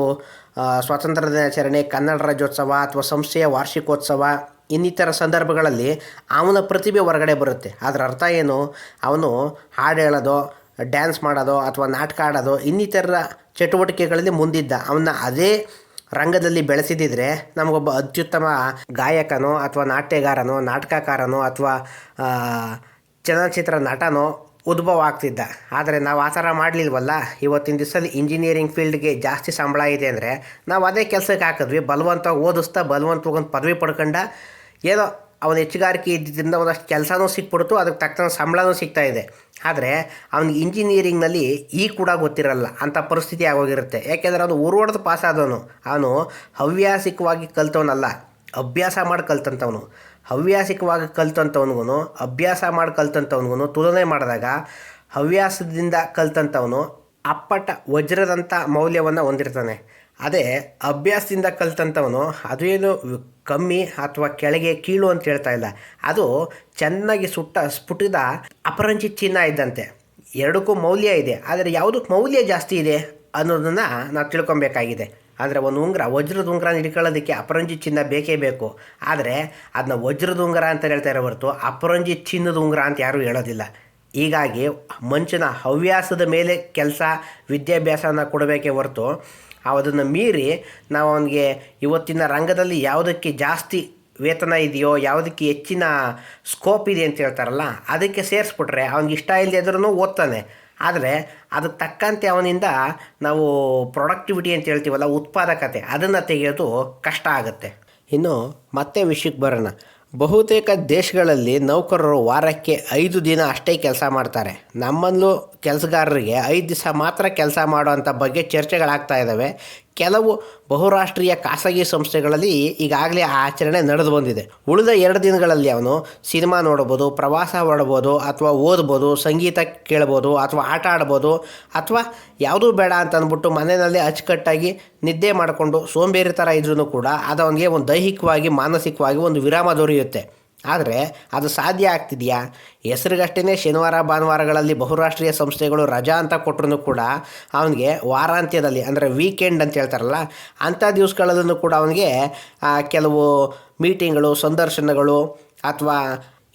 ಸ್ವಾತಂತ್ರ್ಯ ದಿನಾಚರಣೆ, ಕನ್ನಡ ರಾಜ್ಯೋತ್ಸವ ಅಥವಾ ಸಂಸ್ಥೆಯ ವಾರ್ಷಿಕೋತ್ಸವ ಇನ್ನಿತರ ಸಂದರ್ಭಗಳಲ್ಲಿ ಅವನ ಪ್ರತಿಭೆ ಹೊರಗಡೆ ಬರುತ್ತೆ. ಅದರ ಅರ್ಥ ಏನು? ಅವನು ಹಾಡು ಹೇಳೋದು, ಡ್ಯಾನ್ಸ್ ಮಾಡೋದು ಅಥವಾ ನಾಟಕ ಆಡೋದು ಇನ್ನಿತರ ಚಟುವಟಿಕೆಗಳಲ್ಲಿ ಮುಂದಿದ್ದ. ಅವನ್ನ ಅದೇ ರಂಗದಲ್ಲಿ ಬೆಳೆಸಿದಿದ್ರೆ ನಮಗೊಬ್ಬ ಅತ್ಯುತ್ತಮ ಗಾಯಕನೋ ಅಥವಾ ನಾಟ್ಯಗಾರನೋ ನಾಟಕಕಾರನೋ ಅಥವಾ ಚಲನಚಿತ್ರ ನಟನೋ ಉದ್ಭವ ಆಗ್ತಿದ್ದ. ಆದರೆ ನಾವು ಆ ಥರ ಮಾಡಲಿಲ್ವಲ್ಲ? ಇವತ್ತಿನ ದಿವಸದಲ್ಲಿ ಇಂಜಿನಿಯರಿಂಗ್ ಫೀಲ್ಡ್ಗೆ ಜಾಸ್ತಿ ಸಂಬಳ ಇದೆ ಅಂದರೆ ನಾವು ಅದೇ ಕೆಲಸಕ್ಕೆ ಹಾಕಿದ್ವಿ. ಬಲವಂತ ಓದಿಸ್ತಾ ಬಲವಂತ ಒಂದು ಪದವಿ ಪಡ್ಕೊಂಡ ಏನೋ ಅವನ ಹೆಚ್ಚುಗಾರಿಕೆ ಇದ್ದಿದ್ದರಿಂದ ಒಂದಷ್ಟು ಕೆಲಸನೂ ಸಿಕ್ಬಿಡ್ತು, ಅದಕ್ಕೆ ತಕ್ಕಂಥ ಸಂಬಳನೂ ಇದೆ. ಆದರೆ ಅವನಿಗೆ ಇಂಜಿನಿಯರಿಂಗ್ನಲ್ಲಿ ಈ ಕೂಡ ಗೊತ್ತಿರಲ್ಲ, ಅಂಥ ಪರಿಸ್ಥಿತಿ ಆಗೋಗಿರುತ್ತೆ. ಯಾಕೆಂದರೆ ಅವನು ಊರು ಹೊಡೆದು ಪಾಸಾದವನು ಅವನು ಹವ್ಯಾಸಿಕವಾಗಿ ಕಲ್ತವನಲ್ಲ, ಅಭ್ಯಾಸ ಮಾಡಿ ಕಲ್ತಂಥವನು. ಹವ್ಯಾಸಿಕವಾಗಿ ಕಲ್ತಂಥವನಿಗೂ ಅಭ್ಯಾಸ ಮಾಡಿ ಕಲ್ತಂಥವನಿಗೂ ತುಲನೆ ಮಾಡಿದಾಗ ಹವ್ಯಾಸದಿಂದ ಕಲ್ತಂಥವನು ಅಪ್ಪಟ ವಜ್ರದಂಥ ಮೌಲ್ಯವನ್ನು ಹೊಂದಿರ್ತಾನೆ. ಅದೇ ಅಭ್ಯಾಸದಿಂದ ಕಲಿತಂಥವನು ಅದು ಏನು ಕಮ್ಮಿ ಅಥವಾ ಕೆಳಗೆ ಕೀಳು ಅಂತ ಹೇಳ್ತಾ ಇಲ್ಲ. ಅದು ಚೆನ್ನಾಗಿ ಸುಟ್ಟ, ಸ್ಫುಟಿದ ಅಪರಂಜಿ ಚಿನ್ನ ಇದ್ದಂತೆ. ಎರಡಕ್ಕೂ ಮೌಲ್ಯ ಇದೆ. ಆದರೆ ಯಾವುದಕ್ಕೆ ಮೌಲ್ಯ ಜಾಸ್ತಿ ಇದೆ ಅನ್ನೋದನ್ನು ನಾವು ತಿಳ್ಕೊಬೇಕಾಗಿದೆ. ಅಂದರೆ ಒಂದು ಉಂಗುರ, ವಜ್ರದ ಉಂಗುರ ಹಿಡ್ಕೊಳ್ಳೋದಕ್ಕೆ ಅಪರಂಜಿ ಚಿನ್ನ ಬೇಕೇ ಬೇಕು. ಆದರೆ ಅದನ್ನ ವಜ್ರದ ಉಂಗುರ ಅಂತ ಹೇಳ್ತಾರೆ ಹೊರತು ಅಪರಂಜಿ ಚಿನ್ನದ ಉಂಗುರ ಅಂತ ಯಾರೂ ಹೇಳೋದಿಲ್ಲ. ಹೀಗಾಗಿ ಮನುಷ್ಯನ ಹವ್ಯಾಸದ ಮೇಲೆ ಕೆಲಸ, ವಿದ್ಯಾಭ್ಯಾಸನ ಕೊಡಬೇಕೇ ಹೊರತು ಅದನ್ನು ಮೀರಿ ನಾವು ಅವನಿಗೆ ಇವತ್ತಿನ ರಂಗದಲ್ಲಿ ಯಾವುದಕ್ಕೆ ಜಾಸ್ತಿ ವೇತನ ಇದೆಯೋ, ಯಾವುದಕ್ಕೆ ಹೆಚ್ಚಿನ ಸ್ಕೋಪ್ ಇದೆ ಅಂತ ಹೇಳ್ತಾರಲ್ಲ, ಅದಕ್ಕೆ ಸೇರಿಸ್ಬಿಟ್ರೆ ಅವ್ನಿಗೆ ಇಷ್ಟ ಇಲ್ಲದೆ ಇದ್ರೂ ಓದ್ತಾನೆ. ಆದರೆ ಅದಕ್ಕೆ ತಕ್ಕಂತೆ ಅವನಿಂದ ನಾವು ಪ್ರೊಡಕ್ಟಿವಿಟಿ ಅಂತ ಹೇಳ್ತೀವಲ್ಲ, ಉತ್ಪಾದಕತೆ, ಅದನ್ನು ತೆಗೆಯೋದು ಕಷ್ಟ ಆಗುತ್ತೆ. ಇನ್ನು ಮತ್ತೆ ವಿಷಯಕ್ಕೆ ಬರೋಣ. ಬಹುತೇಕ ದೇಶಗಳಲ್ಲಿ ನೌಕರರು ವಾರಕ್ಕೆ ಐದು ದಿನ ಅಷ್ಟೇ ಕೆಲಸ ಮಾಡ್ತಾರೆ. ನಮ್ಮಲ್ಲೂ ಕೆಲಸಗಾರರಿಗೆ ಐದು ದಿವಸ ಮಾತ್ರ ಕೆಲಸ ಮಾಡುವಂಥ ಬಗ್ಗೆ ಚರ್ಚೆಗಳಾಗ್ತಾ ಇದ್ದಾವೆ. ಕೆಲವು ಬಹುರಾಷ್ಟ್ರೀಯ ಖಾಸಗಿ ಸಂಸ್ಥೆಗಳಲ್ಲಿ ಈಗಾಗಲೇ ಆ ಆಚರಣೆ ನಡೆದು ಬಂದಿದೆ. ಉಳಿದ ಎರಡು ದಿನಗಳಲ್ಲಿ ಅವನು ಸಿನಿಮಾ ನೋಡಬಹುದು, ಪ್ರವಾಸ ಹೊರಡ್ಬೋದು, ಅಥವಾ ಓದ್ಬೋದು, ಸಂಗೀತ ಕೇಳ್ಬೋದು, ಅಥವಾ ಆಟ ಆಡ್ಬೋದು, ಅಥವಾ ಯಾವುದೂ ಬೇಡ ಅಂತ ಅಂದ್ಬಿಟ್ಟು ಮನೆಯಲ್ಲಿ ಅಚ್ಚುಕಟ್ಟಾಗಿ ನಿದ್ದೆ ಮಾಡಿಕೊಂಡು ಸೋಂಬೇರಿ ಥರ ಇದ್ರೂ ಕೂಡ ಅದು ಅವನಿಗೆ ಒಂದು ದೈಹಿಕವಾಗಿ, ಮಾನಸಿಕವಾಗಿ ಒಂದು ವಿರಾಮ ದೊರೆಯುತ್ತೆ. ಆದರೆ ಅದು ಸಾಧ್ಯ ಆಗ್ತಿದೆಯಾ? ಹೆಸರಿಗಷ್ಟೇ ಶನಿವಾರ, ಭಾನುವಾರಗಳಲ್ಲಿ ಬಹುರಾಷ್ಟ್ರೀಯ ಸಂಸ್ಥೆಗಳು ರಜಾ ಅಂತ ಕೊಟ್ಟರು ಕೂಡ ಅವನಿಗೆ ವಾರಾಂತ್ಯದಲ್ಲಿ, ಅಂದರೆ ವೀಕೆಂಡ್ ಅಂತ ಹೇಳ್ತಾರಲ್ಲ, ಅಂಥ ದಿವಸಗಳಲ್ಲೂ ಕೂಡ ಅವನಿಗೆ ಕೆಲವು ಮೀಟಿಂಗ್ಗಳು ಸಂದರ್ಶನಗಳು ಅಥವಾ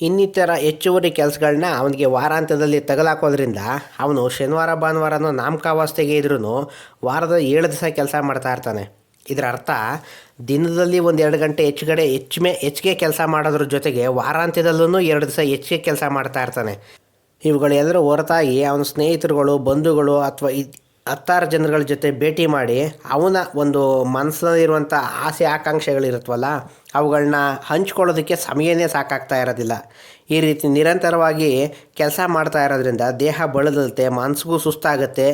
ಇನ್ನಿತರ ಹೆಚ್ಚುವರಿ ಕೆಲಸಗಳನ್ನ ಅವನಿಗೆ ವಾರಾಂತ್ಯದಲ್ಲಿ ತಗಲಾಕೋದ್ರಿಂದ ಅವನು ಶನಿವಾರ, ಭಾನುವಾರನೂ ನಾಮಕಾವಸ್ಥೆಗೆ ಇದ್ರೂ ವಾರದ ಏಳು ದಿವಸ ಕೆಲಸ ಮಾಡ್ತಾ ಇರ್ತಾನೆ. ಇದರ ಅರ್ಥ, ದಿನದಲ್ಲಿ ಒಂದು ಎರಡು ಗಂಟೆ ಹೆಚ್ಚುಗಡೆ ಹೆಚ್ಚು ಹೆಚ್ಚಿಗೆ ಕೆಲಸ ಮಾಡೋದ್ರ ಜೊತೆಗೆ ವಾರಾಂತ್ಯದಲ್ಲೂ ಎರಡು ದಿವಸ ಹೆಚ್ಚಿಗೆ ಕೆಲಸ ಮಾಡ್ತಾ ಇರ್ತಾನೆ. ಇವುಗಳೆಲ್ಲರೂ ಹೊರತಾಗಿ ಅವನ ಸ್ನೇಹಿತರುಗಳು, ಬಂಧುಗಳು ಅಥವಾ ಹತ್ತಾರು ಜನರುಗಳ ಜೊತೆ ಭೇಟಿ ಮಾಡಿ ಅವನ ಒಂದು ಮನಸ್ಸಲ್ಲಿರುವಂಥ ಆಸೆ ಆಕಾಂಕ್ಷೆಗಳಿರುತ್ತವಲ್ಲ ಅವುಗಳನ್ನ ಹಂಚ್ಕೊಳ್ಳೋದಕ್ಕೆ ಸಮಯನೇ ಸಾಕಾಗ್ತಾ ಇರೋದಿಲ್ಲ. ಈ ರೀತಿ ನಿರಂತರವಾಗಿ ಕೆಲಸ ಮಾಡ್ತಾ ಇರೋದ್ರಿಂದ ದೇಹ ಬಳಲುತ್ತೆ ಮನಸ್ಸಿಗೂ ಸುಸ್ತಾಗುತ್ತೆ,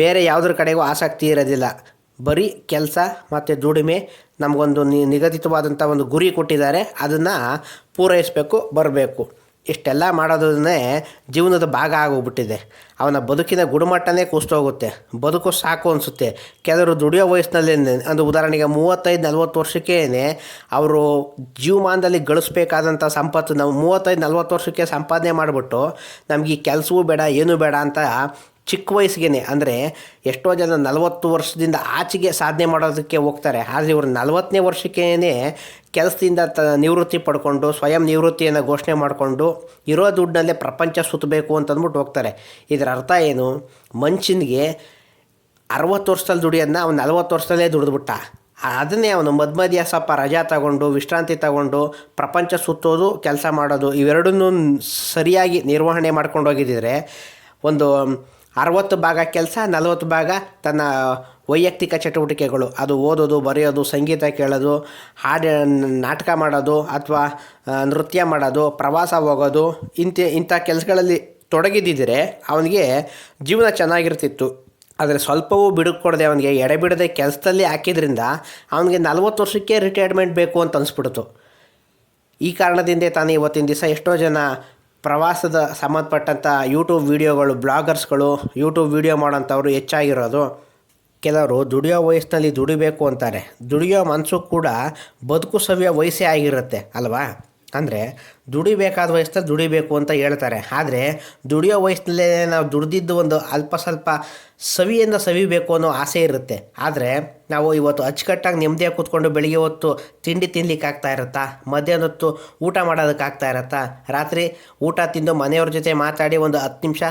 ಬೇರೆ ಯಾವುದ್ರ ಕಡೆಗೂ ಆಸಕ್ತಿ ಇರೋದಿಲ್ಲ. ಬರೀ ಕೆಲಸ ಮತ್ತು ದುಡಿಮೆ ನಮಗೊಂದು ನಿಗದಿತವಾದಂಥ ಒಂದು ಗುರಿ ಕೊಟ್ಟಿದ್ದಾರೆ. ಅದನ್ನು ಪೂರೈಸಬೇಕು, ಬರಬೇಕು. ಇಷ್ಟೆಲ್ಲ ಮಾಡೋದನ್ನೇ ಜೀವನದ ಭಾಗ ಆಗೋಗ್ಬಿಟ್ಟಿದೆ. ಅವನ ಬದುಕಿನ ಗುಣಮಟ್ಟನೇ ಕುಸ್ತೋಗುತ್ತೆ ಬದುಕು ಸಾಕು ಅನಿಸುತ್ತೆ. ಕೆಲವರು ದುಡಿಯೋ ವಯಸ್ಸಿನಲ್ಲಿ ಅಂದರೆ ಉದಾಹರಣೆಗೆ ಮೂವತ್ತೈದು, ನಲ್ವತ್ತು ವರ್ಷಕ್ಕೇ ಅವರು ಜೀವಮಾನದಲ್ಲಿ ಗಳಿಸ್ಬೇಕಾದಂಥ ಸಂಪತ್ತು ನಾವು ಮೂವತ್ತೈದು, ನಲ್ವತ್ತು ವರ್ಷಕ್ಕೆ ಸಂಪಾದನೆ ಮಾಡಿಬಿಟ್ಟು ನಮಗೆ ಈ ಕೆಲಸವೂ ಬೇಡ, ಏನೂ ಬೇಡ ಅಂತ ಚಿಕ್ಕ ವಯಸ್ಸಿಗೆ ಅಂದರೆ ಎಷ್ಟೋ ಜನ ನಲವತ್ತು ವರ್ಷದಿಂದ ಆಚೆಗೆ ಸಾಧನೆ ಮಾಡೋದಕ್ಕೆ ಹೋಗ್ತಾರೆ. ಆದರೆ ಇವರು ನಲವತ್ತನೇ ವರ್ಷಕ್ಕೇ ಕೆಲಸದಿಂದ ತ ನಿವೃತ್ತಿ ಪಡ್ಕೊಂಡು, ಸ್ವಯಂ ನಿವೃತ್ತಿಯನ್ನು ಘೋಷಣೆ ಮಾಡಿಕೊಂಡು, ಇರೋ ದುಡ್ಡಲ್ಲೇ ಪ್ರಪಂಚ ಸುತ್ತಬೇಕು ಅಂತಂದ್ಬಿಟ್ಟು ಹೋಗ್ತಾರೆ. ಇದರ ಅರ್ಥ ಏನು? ಮನುಷ್ಯನಿಗೆ ಅರವತ್ತು ವರ್ಷದಲ್ಲಿ ದುಡಿಯೋದನ್ನ ಅವ್ನು ನಲವತ್ತು ವರ್ಷದಲ್ಲೇ ದುಡಿದ್ಬಿಟ್ಟ. ಅದನ್ನೇ ಅವನು ಮದ್ಮದಿಯ ಸ್ವಲ್ಪ ರಜಾ ತಗೊಂಡು, ವಿಶ್ರಾಂತಿ ತಗೊಂಡು, ಪ್ರಪಂಚ ಸುತ್ತೋದು, ಕೆಲಸ ಮಾಡೋದು, ಇವೆರಡನ್ನೂ ಸರಿಯಾಗಿ ನಿರ್ವಹಣೆ ಮಾಡ್ಕೊಂಡು ಹೋಗಿದ್ದಿದ್ರೆ, ಒಂದು ಅರವತ್ತು ಭಾಗ ಕೆಲಸ, ನಲವತ್ತು ಭಾಗ ತನ್ನ ವೈಯಕ್ತಿಕ ಚಟುವಟಿಕೆಗಳು. ಅದು ಓದೋದು, ಬರೆಯೋದು, ಸಂಗೀತ ಕೇಳೋದು, ಹಾಡು, ನಾಟಕ ಮಾಡೋದು, ಅಥವಾ ನೃತ್ಯ ಮಾಡೋದು, ಪ್ರವಾಸ ಹೋಗೋದು, ಇಂಥ ಇಂಥ ಕೆಲಸಗಳಲ್ಲಿ ತೊಡಗಿದ್ದಿದ್ರೆ ಅವನಿಗೆ ಜೀವನ ಚೆನ್ನಾಗಿರ್ತಿತ್ತು. ಆದರೆ ಸ್ವಲ್ಪವೂ ಬಿಡುಕು ಕೊಡದೆ ಅವನಿಗೆ ಎಡೆಬಿಡದೆ ಕೆಲಸದಲ್ಲಿ ಹಾಕಿದ್ರಿಂದ ಅವನಿಗೆ ನಲವತ್ತು ವರ್ಷಕ್ಕೆ ರಿಟೈರ್ಮೆಂಟ್ ಬೇಕು ಅಂತ ಅನಿಸ್ಬಿಡ್ತು. ಈ ಕಾರಣದಿಂದ ತಾನು ಇವತ್ತಿನ ದಿವಸ ಎಷ್ಟೋ ಜನ ಪ್ರವಾಸದ ಸಂಬಂಧಪಟ್ಟಂಥ ಯೂಟ್ಯೂಬ್ ವೀಡಿಯೋಗಳು, ಬ್ಲಾಗರ್ಸ್ಗಳು, ಯೂಟ್ಯೂಬ್ ವೀಡಿಯೋ ಮಾಡೋಂಥವ್ರು ಹೆಚ್ಚಾಗಿರೋದು ಕೆಲವರು ದುಡಿಯೋ ವಯಸ್ಸಿನಲ್ಲಿ ದುಡಿಬೇಕು ಅಂತಾರೆ. ದುಡಿಯೋ ಮನಸ್ಸು ಕೂಡ ಬದುಕು ಸವಿಯೋ ವಯಸ್ಸೇ ಆಗಿರುತ್ತೆ, ಅಲ್ವಾ? ಅಂದರೆ ದುಡಿಬೇಕಾದ ವಯಸ್ಸಲ್ಲಿ ದುಡಿಬೇಕು ಅಂತ ಹೇಳ್ತಾರೆ. ಆದರೆ ದುಡಿಯೋ ವಯಸ್ಸಿನಲ್ಲೇ ನಾವು ದುಡ್ದಿದ್ದು ಒಂದು ಅಲ್ಪ ಸ್ವಲ್ಪ ಸವಿಯಿಂದ ಸವಿಬೇಕು ಅನ್ನೋ ಆಸೆ ಇರುತ್ತೆ. ಆದರೆ ನಾವು ಇವತ್ತು ಅಚ್ಚುಕಟ್ಟಾಗಿ ನೆಮ್ಮದಿಯಾಗಿ ಕೂತ್ಕೊಂಡು ಬೆಳಿಗ್ಗೆ ಹೊತ್ತು ತಿಂಡಿ ತಿನ್ಲಿಕ್ಕೆ ಆಗ್ತಾ ಇರುತ್ತಾ? ಮಧ್ಯಾಹ್ನ ಹೊತ್ತು ಊಟ ಮಾಡೋದಕ್ಕೆ ಆಗ್ತಾ ಇರುತ್ತಾ? ರಾತ್ರಿ ಊಟ ತಿಂದು ಮನೆಯವ್ರ ಜೊತೆ ಮಾತಾಡಿ ಒಂದು ಹತ್ತು ನಿಮಿಷ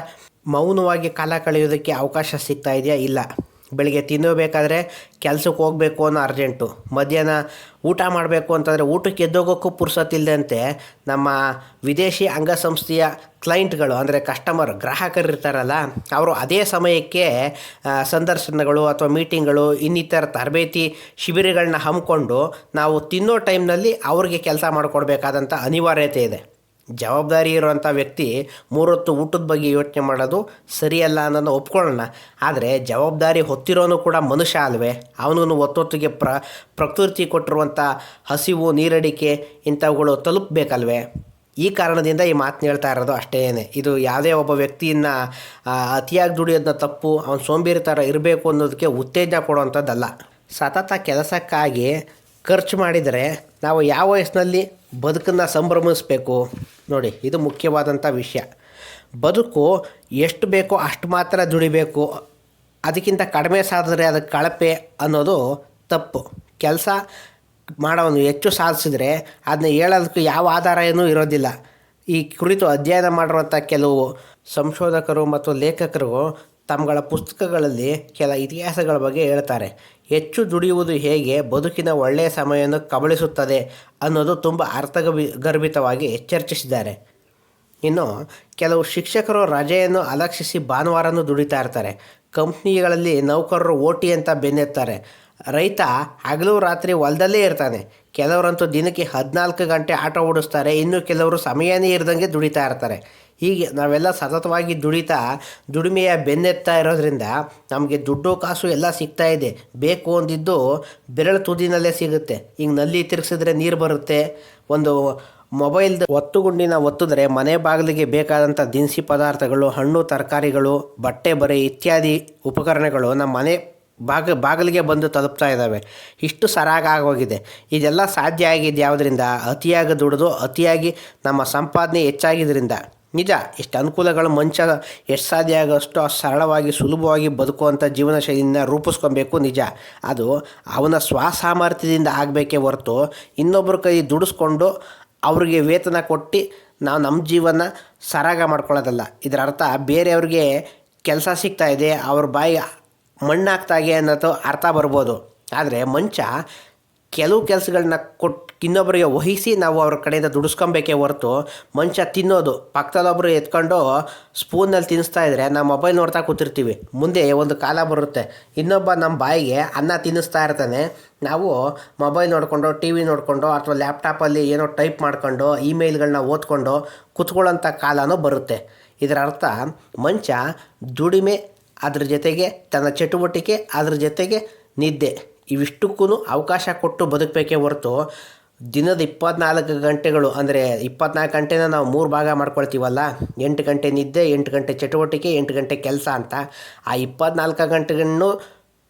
ಮೌನವಾಗಿ ಕಾಲ ಕಳೆಯೋದಕ್ಕೆ ಅವಕಾಶ ಸಿಗ್ತಾ ಇದೆಯಾ? ಇಲ್ಲ. ಬೆಳಿಗ್ಗೆ ತಿನ್ನಬೇಕಾದ್ರೆ ಕೆಲ್ಸಕ್ಕೆ ಹೋಗಬೇಕು ಅನ್ನೋ ಅರ್ಜೆಂಟು. ಮಧ್ಯಾಹ್ನ ಊಟ ಮಾಡಬೇಕು ಅಂತಂದರೆ ಊಟಕ್ಕೆ ಎದ್ದೋಗೋಕ್ಕೂ ಪುರ್ಸತ್ತಿಲ್ಲದಂತೆ ನಮ್ಮ ವಿದೇಶಿ ಅಂಗಸಂಸ್ಥೆಯ ಕ್ಲೈಂಟ್ಗಳು, ಅಂದರೆ ಕಸ್ಟಮರ್ ಗ್ರಾಹಕರು ಇರ್ತಾರಲ್ಲ ಅವರು ಅದೇ ಸಮಯಕ್ಕೆ ಸಂದರ್ಶನಗಳು ಅಥವಾ ಮೀಟಿಂಗ್ಗಳು, ಇನ್ನಿತರ ತರಬೇತಿ ಶಿಬಿರಗಳನ್ನ ಹಮ್ಮಿಕೊಂಡು ನಾವು ತಿನ್ನೋ ಟೈಮ್ನಲ್ಲಿ ಅವ್ರಿಗೆ ಕೆಲಸ ಮಾಡಿಕೊಡ್ಬೇಕಾದಂಥ ಅನಿವಾರ್ಯತೆ ಇದೆ. ಜವಾಬ್ದಾರಿ ಇರುವಂಥ ವ್ಯಕ್ತಿ ಮೂರೊತ್ತು ಊಟದ ಬಗ್ಗೆ ಯೋಚನೆ ಮಾಡೋದು ಸರಿಯಲ್ಲ ಅನ್ನೋದನ್ನ ಒಪ್ಕೊಳ್ಳೋಣ. ಆದರೆ ಜವಾಬ್ದಾರಿ ಹೊತ್ತಿರೋನು ಕೂಡ ಮನುಷ್ಯ ಅಲ್ವೇ. ಅವನು ಒತ್ತೊತ್ತಿಗೆ ಪ್ರ, ಪ್ರಕೃತಿ ಕೊಟ್ಟಿರುವಂಥ ಹಸಿವು, ನೀರಡಿಕೆ ಇಂಥವುಗಳು ತಲುಪಬೇಕಲ್ವೇ? ಈ ಕಾರಣದಿಂದ ಈ ಮಾತನ್ನ ಹೇಳ್ತಾ ಇರೋದು ಅಷ್ಟೇ ಇದು ಯಾವುದೇ ಒಬ್ಬ ವ್ಯಕ್ತಿಯನ್ನು ಅತಿಯಾಗಿ ದುಡಿಯೋದನ್ನ ತಪ್ಪು, ಅವನು ಸೋಂಬೇರಿ ಥರ ಇರಬೇಕು ಅನ್ನೋದಕ್ಕೆ ಉತ್ತೇಜನ ಕೊಡುವಂಥದ್ದಲ್ಲ. ಸತತ ಕೆಲಸಕ್ಕಾಗಿ ಖರ್ಚು ಮಾಡಿದರೆ ನಾವು ಯಾವ ವಯಸ್ಸಿನಲ್ಲಿ ಬದುಕನ್ನು ಸಂಭ್ರಮಿಸಬೇಕು? ನೋಡಿ, ಇದು ಮುಖ್ಯವಾದಂಥ ವಿಷಯ. ಬದುಕು ಎಷ್ಟು ಬೇಕೋ ಅಷ್ಟು ಮಾತ್ರ ದುಡಿಬೇಕು. ಅದಕ್ಕಿಂತ ಕಡಿಮೆ ಸಾಧಿದ್ರೆ ಅದಕ್ಕೆ ಕಳಪೆ ಅನ್ನೋದು ತಪ್ಪು. ಕೆಲಸ ಮಾಡೋನು ಹೆಚ್ಚು ಸಾಧಿಸಿದರೆ ಅದನ್ನ ಹೇಳೋದಕ್ಕೆ ಯಾವ ಆಧಾರ ಏನೂ ಇರೋದಿಲ್ಲ. ಈ ಕುರಿತು ಅಧ್ಯಯನ ಮಾಡಿರುವಂಥ ಕೆಲವು ಸಂಶೋಧಕರು ಮತ್ತು ಲೇಖಕರು ತಮ್ಮಗಳ ಪುಸ್ತಕಗಳಲ್ಲಿ ಕೆಲ ಇತಿಹಾಸಗಳ ಬಗ್ಗೆ ಹೇಳ್ತಾರೆ. ಹೆಚ್ಚು ದುಡಿಯುವುದು ಹೇಗೆ ಬದುಕಿನ ಒಳ್ಳೆಯ ಸಮಯವನ್ನು ಕಬಳಿಸುತ್ತದೆ ಅನ್ನೋದು ತುಂಬ ಅರ್ಥಗರ್ಭಿ ಗರ್ಭಿತವಾಗಿ ಚರ್ಚಿಸಿದ್ದಾರೆ. ಇನ್ನು, ಕೆಲವು ಶಿಕ್ಷಕರು ರಜೆಯನ್ನು ಅಲಕ್ಷಿಸಿ ಭಾನುವಾರನೂ ದುಡಿತಾ ಇರ್ತಾರೆ. ಕಂಪ್ನಿಗಳಲ್ಲಿ ನೌಕರರು ಓಟಿ ಅಂತ ಬೆನ್ನೆತ್ತಾರೆ. ರೈತ ಹಗಲು ರಾತ್ರಿ ಹೊಲದಲ್ಲೇ ಇರ್ತಾನೆ. ಕೆಲವರಂತೂ ದಿನಕ್ಕೆ ಹದಿನಾಲ್ಕು ಗಂಟೆ ಆಟೋ ಓಡಿಸ್ತಾರೆ. ಇನ್ನು ಕೆಲವರು ಸಮಯನೇ ಇರ್ದಂಗೆ ದುಡಿತಾ ಇರ್ತಾರೆ. ಹೀಗೆ ನಾವೆಲ್ಲ ಸತತವಾಗಿ ದುಡಿತಾ, ದುಡಿಮೆಯ ಬೆನ್ನೆತ್ತಾ ಇರೋದ್ರಿಂದ ನಮಗೆ ದುಡ್ಡು ಕಾಸು ಎಲ್ಲ ಸಿಗ್ತಾ ಇದೆ. ಬೇಕು ಅಂದಿದ್ದು ಬೆರಳು ತುದಿನಲ್ಲೇ ಸಿಗುತ್ತೆ. ಈಗ ನಲ್ಲಿ ತಿರುಗಿಸಿದ್ರೆ ನೀರು ಬರುತ್ತೆ. ಒಂದು ಮೊಬೈಲ್ದು ಒತ್ತುಗುಂಡಿನ ಒತ್ತಿದ್ರೆ ಮನೆ ಬಾಗಿಲಿಗೆ ಬೇಕಾದಂಥ ದಿನಸಿ ಪದಾರ್ಥಗಳು, ಹಣ್ಣು, ತರಕಾರಿಗಳು, ಬಟ್ಟೆ ಬರೆ ಇತ್ಯಾದಿ ಉಪಕರಣಗಳು ನಮ್ಮ ಮನೆ ಬಾಗ, ಬಾಗಿಲಿಗೆ ಬಂದು ತಲುಪ್ತಾ ಇದ್ದಾವೆ. ಇಷ್ಟು ಸರಾಗ ಆಗೋಗಿದೆ. ಇದೆಲ್ಲ ಸಾಧ್ಯ ಆಗಿದೆ ಯಾವುದರಿಂದ ಅತಿಯಾಗಿ ದುಡಿದು, ಅತಿಯಾಗಿ ನಮ್ಮ ಸಂಪಾದನೆ ಹೆಚ್ಚಾಗಿದ್ದರಿಂದ ನಿಜ, ಇಷ್ಟು ಅನುಕೂಲಗಳು ಮಂಚ, ಎಷ್ಟು ಸಾಧ್ಯ ಆಗೋಷ್ಟು ಸರಳವಾಗಿ, ಸುಲಭವಾಗಿ ಬದುಕುವಂಥ ಜೀವನ ಶೈಲಿನ ರೂಪಿಸ್ಕೊಬೇಕು, ನಿಜ. ಅದು ಅವನ ಸ್ವಸಾಮರ್ಥ್ಯದಿಂದ ಆಗಬೇಕೇ ಹೊರತು ಇನ್ನೊಬ್ಬರ ಕೈ ದುಡಿಸ್ಕೊಂಡು ಅವರಿಗೆ ವೇತನ ಕೊಟ್ಟು ನಾವು ನಮ್ಮ ಜೀವನ ಸರಾಗ ಮಾಡ್ಕೊಳ್ಳೋದಲ್ಲ. ಇದರ ಅರ್ಥ ಬೇರೆಯವ್ರಿಗೆ ಕೆಲಸ ಸಿಗ್ತಾ ಇದೆ, ಅವ್ರ ಬಾಯಿ ಮಣ್ಣಾಗ್ತಾಗೆ ಅನ್ನೋದು ಅರ್ಥ ಬರ್ಬೋದು. ಆದರೆ ಮಂಚ ಕೆಲವು ಕೆಲಸಗಳನ್ನ ಕೊಟ್ಟು ಇನ್ನೊಬ್ಬರಿಗೆ ವಹಿಸಿ ನಾವು ಅವ್ರ ಕಡೆಯಿಂದ ದುಡಿಸ್ಕೊಬೇಕೇ ಹೊರತು ಮಂಚ ತಿನ್ನೋದು. ಪಕ್ಕದಲ್ಲೊಬ್ಬರು ಎತ್ಕೊಂಡು ಸ್ಪೂನಲ್ಲಿ ತಿನ್ನಿಸ್ತಾ ಇದ್ದರೆ ನಾವು ಮೊಬೈಲ್ ನೋಡ್ತಾ ಕೂತಿರ್ತೀವಿ. ಮುಂದೆ ಒಂದು ಕಾಲ ಬರುತ್ತೆ. ಇನ್ನೊಬ್ಬ ನಮ್ಮ ಬಾಯಿಗೆ ಅನ್ನ ತಿನ್ನಿಸ್ತಾ ಇರ್ತಾನೆ. ನಾವು ಮೊಬೈಲ್ ನೋಡಿಕೊಂಡು, ಟಿ ವಿ ನೋಡಿಕೊಂಡು ಅಥವಾ ಲ್ಯಾಪ್ಟಾಪಲ್ಲಿ ಏನೋ ಟೈಪ್ ಮಾಡ್ಕೊಂಡು ಇಮೇಲ್ಗಳನ್ನ ಓದ್ಕೊಂಡು ಕೂತ್ಕೊಳ್ಳೋಂಥ ಕಾಲನೂ ಬರುತ್ತೆ. ಇದರ ಅರ್ಥ ಮಂಚ ದುಡಿಮೆ ಅದ್ರ ಜೊತೆಗೆ ತನ್ನ ಚಟುವಟಿಕೆ, ಅದ್ರ ಜೊತೆಗೆ ನಿದ್ದೆ. ಇವಿಷ್ಟಕ್ಕೂ ಅವಕಾಶ ಕೊಟ್ಟು ಬದುಕಬೇಕೇ ಹೊರತು ದಿನದ ಇಪ್ಪತ್ನಾಲ್ಕು ಗಂಟೆಗಳು ಅಂದರೆ ಇಪ್ಪತ್ನಾಲ್ಕು ಗಂಟೆನ ನಾವು ಮೂರು ಭಾಗ ಮಾಡ್ಕೊಳ್ತೀವಲ್ಲ? ಎಂಟು ಗಂಟೆ ನಿದ್ದೆ, ಎಂಟು ಗಂಟೆ ಚಟುವಟಿಕೆ, ಎಂಟು ಗಂಟೆ ಕೆಲಸ ಅಂತ. ಆ ಇಪ್ಪತ್ನಾಲ್ಕು ಗಂಟೆಗಳನ್ನು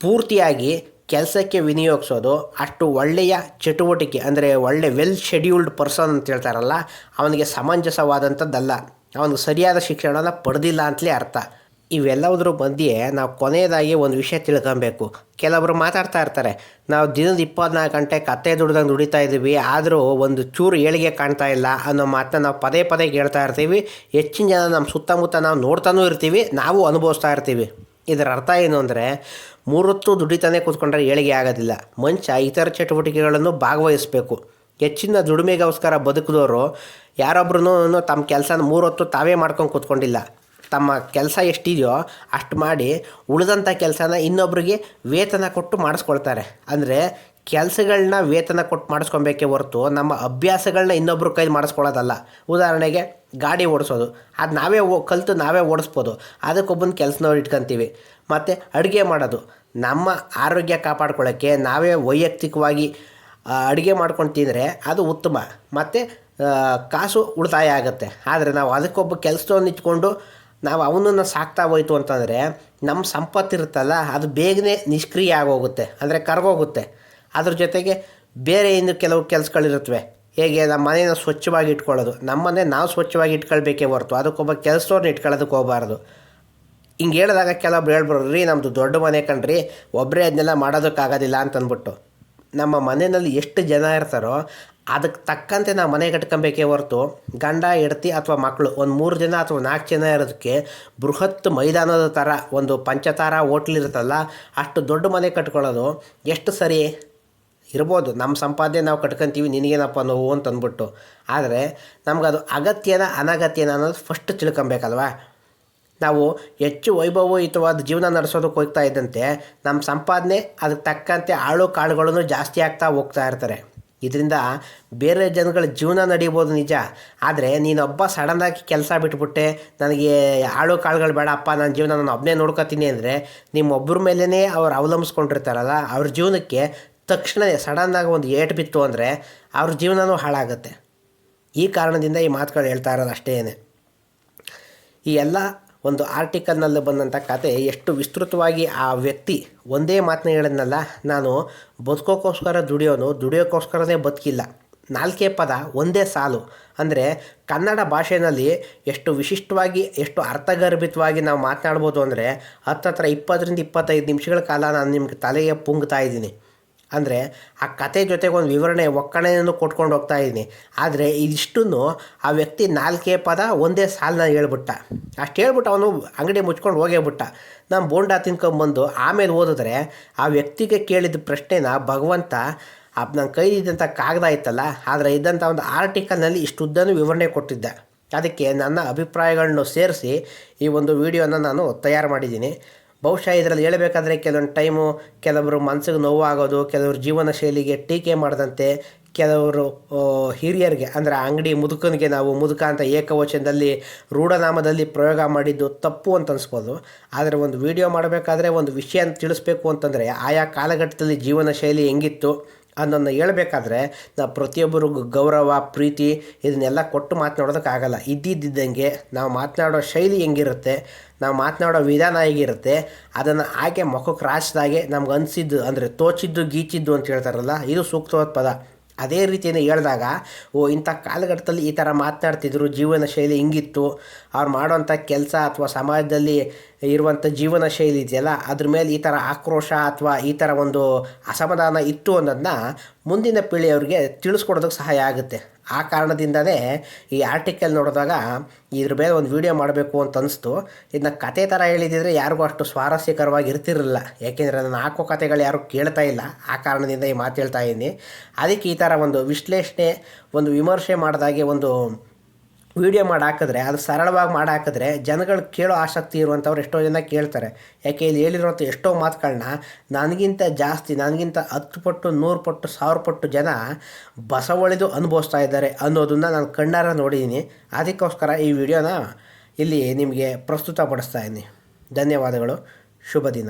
ಪೂರ್ತಿಯಾಗಿ ಕೆಲಸಕ್ಕೆ ವಿನಿಯೋಗಿಸೋದು ಅಷ್ಟು ಒಳ್ಳೆಯ ಚಟುವಟಿಕೆ ಅಂದರೆ ಒಳ್ಳೆ ವೆಲ್ ಶೆಡ್ಯೂಲ್ಡ್ ಪರ್ಸನ್ ಅಂತ ಹೇಳ್ತಾರಲ್ಲ, ಅವನಿಗೆ ಸಮಂಜಸವಾದಂಥದ್ದಲ್ಲ. ಅವನಿಗೆ ಸರಿಯಾದ ಶಿಕ್ಷಣನ ಪಡೆದಿಲ್ಲ ಅಂತಲೇ ಅರ್ಥ. ಇವೆಲ್ಲದರ ಮಧ್ಯೆ ನಾವು ಕೊನೆಯದಾಗಿ ಒಂದು ವಿಷಯ ತಿಳ್ಕೊಬೇಕು. ಕೆಲವರು ಮಾತಾಡ್ತಾ ಇರ್ತಾರೆ, ನಾವು ದಿನದ ಇಪ್ಪತ್ನಾಲ್ಕು ಗಂಟೆ ಕತ್ತೆ ದುಡ್ದಂಗೆ ದುಡಿತಾ ಇದ್ದೀವಿ, ಆದರೂ ಒಂದು ಚೂರು ಏಳಿಗೆ ಕಾಣ್ತಾ ಇಲ್ಲ ಅನ್ನೋ ಮಾತನ್ನ ನಾವು ಪದೇ ಪದೇ ಕೇಳ್ತಾ ಇರ್ತೀವಿ. ಹೆಚ್ಚಿನ ಜನ ನಮ್ಮ ಸುತ್ತಮುತ್ತ ನಾವು ನೋಡ್ತಾನೂ ಇರ್ತೀವಿ, ನಾವು ಅನುಭವಿಸ್ತಾ ಇರ್ತೀವಿ. ಇದರ ಅರ್ಥ ಏನು ಅಂದರೆ, ಮೂರೊತ್ತು ದುಡಿತಾನೆ ಕೂತ್ಕೊಂಡ್ರೆ ಏಳಿಗೆ ಆಗೋದಿಲ್ಲ. ಮನುಷ್ಯ ಇತರ ಚಟುವಟಿಕೆಗಳನ್ನು ಭಾಗವಹಿಸಬೇಕು. ಹೆಚ್ಚಿನ ದುಡಿಮೆಗೋಸ್ಕರ ಬದುಕಿದವರು ಯಾರೊಬ್ರು ತಮ್ಮ ಕೆಲಸನ ಮೂರೊತ್ತು ತಾವೇ ಮಾಡ್ಕೊಂಡು ಕೂತ್ಕೊಂಡಿಲ್ಲ. ತಮ್ಮ ಕೆಲಸ ಎಷ್ಟಿದೆಯೋ ಅಷ್ಟು ಮಾಡಿ ಉಳಿದಂಥ ಕೆಲಸನ ಇನ್ನೊಬ್ರಿಗೆ ವೇತನ ಕೊಟ್ಟು ಮಾಡಿಸ್ಕೊಳ್ತಾರೆ. ಅಂದರೆ ಕೆಲಸಗಳನ್ನ ವೇತನ ಕೊಟ್ಟು ಮಾಡಿಸ್ಕೊಬೇಕೇ ಹೊರತು ನಮ್ಮ ಅಭ್ಯಾಸಗಳನ್ನ ಇನ್ನೊಬ್ರ ಕೈಲಿ ಮಾಡಿಸ್ಕೊಳ್ಳೋದಲ್ಲ. ಉದಾಹರಣೆಗೆ ಗಾಡಿ ಓಡಿಸೋದು. ಅದು ನಾವೇ ಓ, ಕಲಿತು ನಾವೇ ಓಡಿಸ್ಬೋದು. ಅದಕ್ಕೊಬ್ಬನ ಕೆಲಸನವ್ರು ಇಟ್ಕೊತೀವಿ. ಮತ್ತು ಅಡುಗೆ ಮಾಡೋದು. ನಮ್ಮ ಆರೋಗ್ಯ ಕಾಪಾಡ್ಕೊಳ್ಳೋಕ್ಕೆ ನಾವೇ ವೈಯಕ್ತಿಕವಾಗಿ ಅಡುಗೆ ಮಾಡ್ಕೊಂಡು ತಿಂದರೆ ಅದು ಉತ್ತಮ. ಮತ್ತು ಕಾಸು ಉಳಿತಾಯ ಆಗುತ್ತೆ. ಆದರೆ ನಾವು ಅದಕ್ಕೊಬ್ಬ ಕೆಲಸವನ್ನು ಇಟ್ಕೊಂಡು ನಾವು ಅವನನ್ನು ಸಾಕ್ತಾ ಹೋಯ್ತು ಅಂತಂದರೆ ನಮ್ಮ ಸಂಪತ್ತಿರುತ್ತಲ್ಲ, ಅದು ಬೇಗನೆ ನಿಷ್ಕ್ರಿಯ ಆಗೋಗುತ್ತೆ, ಅಂದರೆ ಕರಗೋಗುತ್ತೆ. ಅದ್ರ ಜೊತೆಗೆ ಬೇರೆ ಇನ್ನು ಕೆಲವು ಕೆಲಸಗಳಿರುತ್ತವೆ ಹೇಗೆ ನಮ್ಮ ಮನೇನ ಸ್ವಚ್ಛವಾಗಿ ಇಟ್ಕೊಳ್ಳೋದು. ನಮ್ಮ ಮನೆ ನಾವು ಸ್ವಚ್ಛವಾಗಿ ಇಟ್ಕೊಳ್ಬೇಕೇ ಹೊರತು, ಅದಕ್ಕೊಬ್ಬ ಕೆಲಸದವ್ರನ್ನ ಇಟ್ಕೊಳ್ಳೋದಕ್ಕೆ ಹೋಗಬಾರ್ದು. ಹಿಂಗೆ ಹೇಳಿದಾಗ ಕೆಲವೊಬ್ರು ಹೇಳ್ಬಾರ್ದು ರೀ ನಮ್ಮದು ದೊಡ್ಡ ಮನೆ ಕಣ್ರಿ ಒಬ್ಬರೇ ಅದನ್ನೆಲ್ಲ ಮಾಡೋದಕ್ಕಾಗೋದಿಲ್ಲ ಅಂತಂದ್ಬಿಟ್ಟು. ನಮ್ಮ ಮನೆಯಲ್ಲಿ ಎಷ್ಟು ಜನ ಇರ್ತಾರೋ ಅದಕ್ಕೆ ತಕ್ಕಂತೆ ನಾವು ಮನೆ ಕಟ್ಕೊಬೇಕೇ ಹೊರತು ಗಂಡ, ಹೆಂಡ್ತಿ ಅಥವಾ ಮಕ್ಕಳು ಒಂದು ಮೂರು ಜನ ಅಥವಾ ನಾಲ್ಕು ಜನ ಇರೋದಕ್ಕೆ ಬೃಹತ್ ಮೈದಾನದ ಥರ ಒಂದು ಪಂಚತಾರ ಹೋಟ್ಲ್ ಇರುತ್ತಲ್ಲ, ಅಷ್ಟು ದೊಡ್ಡ ಮನೆ ಕಟ್ಕೊಳ್ಳೋದು ಎಷ್ಟು ಸರಿ ಇರ್ಬೋದು. ನಮ್ಮ ಸಂಪಾದನೆ ನಾವು ಕಟ್ಕೊತೀವಿ, ನಿನಗೇನಪ್ಪ ನೋವು ಅಂತ ಅಂದ್ಬಿಟ್ಟು ಆದರೆ ನಮಗದು ಅಗತ್ಯನ ಅನಗತ್ಯನ ಅನ್ನೋದು ಫಸ್ಟ್ ತಿಳ್ಕೊಬೇಕಲ್ವಾ? ನಾವು ಹೆಚ್ಚು ವೈಭವಯುತವಾದ ಜೀವನ ನಡೆಸೋದಕ್ಕೆ ಹೋಗ್ತಾ ಇದ್ದಂತೆ ನಮ್ಮ ಸಂಪಾದನೆ ಅದಕ್ಕೆ ತಕ್ಕಂತೆ ಆಳು ಕಾಳುಗಳನ್ನು ಜಾಸ್ತಿ ಆಗ್ತಾ ಹೋಗ್ತಾ ಇರ್ತಾರೆ. ಇದರಿಂದ ಬೇರೆ ಜನಗಳ ಜೀವನ ನಡೀಬೋದು ನಿಜ. ಆದರೆ ನೀನೊಬ್ಬ ಸಡನ್ನಾಗಿ ಕೆಲಸ ಬಿಟ್ಬಿಟ್ಟೆ, ನನಗೆ ಆಳು ಕಾಳುಗಳು ಬೇಡ ಅಪ್ಪ ನನ್ನ ಜೀವನ ನಾನು ಒಬ್ಬನೇ ನೋಡ್ಕೊತೀನಿ ಅಂದರೆ ನಿಮ್ಮೊಬ್ಬರ ಮೇಲೇ ಅವ್ರು ಅವಲಂಬಿಸ್ಕೊಂಡಿರ್ತಾರಲ್ಲ, ಅವ್ರ ಜೀವನಕ್ಕೆ ತಕ್ಷಣವೇ ಸಡನ್ನಾಗಿ ಒಂದು ಏಟು ಬಿತ್ತು ಅಂದರೆ ಅವ್ರ ಜೀವನವೂ ಹಾಳಾಗುತ್ತೆ. ಈ ಕಾರಣದಿಂದ ಈ ಮಾತುಗಳು ಹೇಳ್ತಾ ಇರೋದು ಅಷ್ಟೇ ಈ ಎಲ್ಲ ಒಂದು ಆರ್ಟಿಕಲ್ನಲ್ಲಿ ಬಂದಂಥ ಕತೆ ಎಷ್ಟು ವಿಸ್ತೃತವಾಗಿ ಆ ವ್ಯಕ್ತಿ ಒಂದೇ ಮಾತನ್ನ ಹೇಳಿದ್ನಲ್ಲ, ನಾನು ಬದುಕೋಕ್ಕೋಸ್ಕರ ದುಡಿಯೋನು ದುಡಿಯೋಕ್ಕೋಸ್ಕರನೇ ಬದುಕಿಲ್ಲ. ನಾಲ್ಕೇ ಪದ, ಒಂದೇ ಸಾಲು. ಅಂದರೆ ಕನ್ನಡ ಭಾಷೆಯಲ್ಲಿ ಎಷ್ಟು ವಿಶಿಷ್ಟವಾಗಿ, ಎಷ್ಟು ಅರ್ಥಗರ್ಭಿತವಾಗಿ ನಾವು ಮಾತನಾಡ್ಬೋದು ಅಂದರೆ ಹತ್ತತ್ರ ಇಪ್ಪತ್ತರಿಂದ ಇಪ್ಪತ್ತೈದು ನಿಮಿಷಗಳ ಕಾಲ ನಾನು ನಿಮಗೆ ತಲೆಗೆ ಪುಂಗ್ತಾ ಇದ್ದೀನಿ. ಅಂದರೆ ಆ ಕತೆ ಜೊತೆಗೆ ಒಂದು ವಿವರಣೆ ಒಕ್ಕಣೆಯನ್ನು ಕೊಟ್ಕೊಂಡು ಹೋಗ್ತಾ ಇದ್ದೀನಿ. ಆದರೆ ಇದಿಷ್ಟನ್ನು ಆ ವ್ಯಕ್ತಿ ನಾಲ್ಕೇ ಪದ ಒಂದೇ ಸಾಲನ್ನ ಹೇಳ್ಬಿಟ್ಟ. ಅಷ್ಟು ಹೇಳ್ಬಿಟ್ಟು ಅವನು ಅಂಗಡಿ ಮುಚ್ಕೊಂಡು ಹೋಗೇ ಬಿಟ್ಟ. ನಾನು ಬೋಂಡ ತಿನ್ಕೊಂಬಂದು ಆಮೇಲೆ ಓದಿದ್ರೆ ಆ ವ್ಯಕ್ತಿಗೆ ಕೇಳಿದ ಪ್ರಶ್ನೆನ ಭಗವಂತ ನನ್ನ ಕೈಲಿದ್ದಂಥ ಕಾಗದ ಇತ್ತಲ್ಲ ಆದರೆ ಇದ್ದಂಥ ಒಂದು ಆರ್ಟಿಕಲ್ನಲ್ಲಿ ಇಷ್ಟುದ್ದನ್ನು ವಿವರಣೆ ಕೊಟ್ಟಿದ್ದೆ. ಅದಕ್ಕೆ ನನ್ನ ಅಭಿಪ್ರಾಯಗಳನ್ನು ಸೇರಿಸಿ ಈ ಒಂದು ವಿಡಿಯೋನ ನಾನು ತಯಾರು ಮಾಡಿದ್ದೀನಿ. ಬಹುಶಃ ಇದರಲ್ಲಿ ಹೇಳಬೇಕಾದ್ರೆ ಕೆಲವೊಂದು ಟೈಮು ಕೆಲವರು ಮನಸ್ಸಿಗೆ ನೋವಾಗೋದು, ಕೆಲವರು ಜೀವನ ಶೈಲಿಗೆ ಟೀಕೆ ಮಾಡದಂತೆ ಕೆಲವರು ಹಿರಿಯರಿಗೆ, ಅಂದರೆ ಅಂಗಡಿ ಮುದುಕನಿಗೆ ನಾವು ಮುದುಕ ಅಂತ ಏಕವಚನದಲ್ಲಿ, ರೂಢನಾಮದಲ್ಲಿ ಪ್ರಯೋಗ ಮಾಡಿದ್ದು ತಪ್ಪು ಅಂತ ಅನಿಸ್ಬೋದು. ಆದರೆ ಒಂದು ವಿಡಿಯೋ ಮಾಡಬೇಕಾದ್ರೆ ಒಂದು ವಿಷಯ ತಿಳಿಸ್ಬೇಕು ಅಂತಂದರೆ ಆಯಾ ಕಾಲಘಟ್ಟದಲ್ಲಿ ಜೀವನ ಶೈಲಿ ಹೆಂಗಿತ್ತು ಅದನ್ನು ಹೇಳ್ಬೇಕಾದ್ರೆ ನಾವು ಪ್ರತಿಯೊಬ್ಬರಿಗೂ ಗೌರವ, ಪ್ರೀತಿ ಇದನ್ನೆಲ್ಲ ಕೊಟ್ಟು ಮಾತನಾಡೋದಕ್ಕಾಗಲ್ಲ ಇದ್ದಿದ್ದಂಗೆ ನಾವು ಮಾತನಾಡೋ ಶೈಲಿ ಹೆಂಗಿರುತ್ತೆ, ನಾವು ಮಾತನಾಡೋ ವಿಧಾನ ಹೇಗಿರುತ್ತೆ, ಅದನ್ನು ಹಾಗೆ ಮುಖಕ್ಕೆ ಕ್ರಾಶ್ದಾಗೆ ನಮ್ಗೆ ಅನಿಸಿದ್ದು ಅಂದರೆ ತೋಚಿದ್ದು, ಗೀಚಿದ್ದು ಅಂತ ಹೇಳ್ತಾರಲ್ಲ, ಇದು ಸೂಕ್ತವಾದ ಪದ. ಅದೇ ರೀತಿಯಿಂದ ಹೇಳಿದಾಗ, ಓ, ಇಂಥ ಕಾಲಘಟ್ಟದಲ್ಲಿ ಈ ಥರ ಮಾತನಾಡ್ತಿದ್ರು, ಜೀವನ ಶೈಲಿ ಹಿಂಗಿತ್ತು, ಅವ್ರು ಮಾಡೋವಂಥ ಕೆಲಸ ಅಥವಾ ಸಮಾಜದಲ್ಲಿ ಇರುವಂಥ ಜೀವನ ಶೈಲಿ ಇದೆಯಲ್ಲ, ಅದ್ರ ಮೇಲೆ ಈ ಥರ ಆಕ್ರೋಶ ಅಥವಾ ಈ ಥರ ಒಂದು ಅಸಮಾಧಾನ ಇತ್ತು ಅನ್ನೋದನ್ನ ಮುಂದಿನ ಪೀಳಿಗೆಯವ್ರಿಗೆ ತಿಳಿಸ್ಕೊಡೋದಕ್ಕೆ ಸಹಾಯ ಆಗುತ್ತೆ. ಆ ಕಾರಣದಿಂದಲೇ ಈ ಆರ್ಟಿಕಲ್ ನೋಡಿದಾಗ ಇದ್ರ ಮೇಲೆ ಒಂದು ವಿಡಿಯೋ ಮಾಡಬೇಕು ಅಂತ ಅನಿಸ್ತು. ಇದನ್ನ ಕತೆ ಥರ ಹೇಳಿದಿದ್ರೆ ಯಾರಿಗೂ ಅಷ್ಟು ಸ್ವಾರಸ್ಯಕರವಾಗಿ ಇರ್ತಿರಲಿಲ್ಲ. ಯಾಕೆಂದರೆ ನಾನು ಹಾಕೋ ಕತೆಗಳು ಯಾರು ಕೇಳ್ತಾ ಇಲ್ಲ. ಆ ಕಾರಣದಿಂದ ಈ ಮಾತು ಹೇಳ್ತಾ ಇದ್ದೀನಿ. ಅದಕ್ಕೆ ಈ ಥರ ಒಂದು ವಿಶ್ಲೇಷಣೆ, ಒಂದು ವಿಮರ್ಶೆ ಮಾಡಿದಾಗೆ ಒಂದು ವೀಡಿಯೋ ಮಾಡಿ ಹಾಕಿದ್ರೆ ಅದು ಸರಳವಾಗಿ ಮಾಡಿ ಹಾಕಿದ್ರೆ ಜನಗಳು ಕೇಳೋ ಆಸಕ್ತಿ ಇರುವಂಥವ್ರು ಎಷ್ಟೋ ಜನ ಕೇಳ್ತಾರೆ. ಯಾಕೆ ಇಲ್ಲಿ ಹೇಳಿರುವಂಥ ಎಷ್ಟೋ ಮಾತುಗಳನ್ನ ನನಗಿಂತ ಜಾಸ್ತಿ, ನನಗಿಂತ ಹತ್ತು ಪಟ್ಟು, ನೂರು ಪಟ್ಟು, ಸಾವಿರ ಪಟ್ಟು ಜನ ಬಸವಳಿದು ಅನುಭವಿಸ್ತಾ ಇದ್ದಾರೆ ಅನ್ನೋದನ್ನು ನಾನು ಕಣ್ಣಾರ ನೋಡಿದ್ದೀನಿ ಅದಕ್ಕೋಸ್ಕರ ಈ ವಿಡಿಯೋನ ಇಲ್ಲಿ ನಿಮಗೆ ಪ್ರಸ್ತುತಪಡಿಸ್ತಾ ಇದ್ದೀನಿ. ಧನ್ಯವಾದಗಳು. ಶುಭ ದಿನ.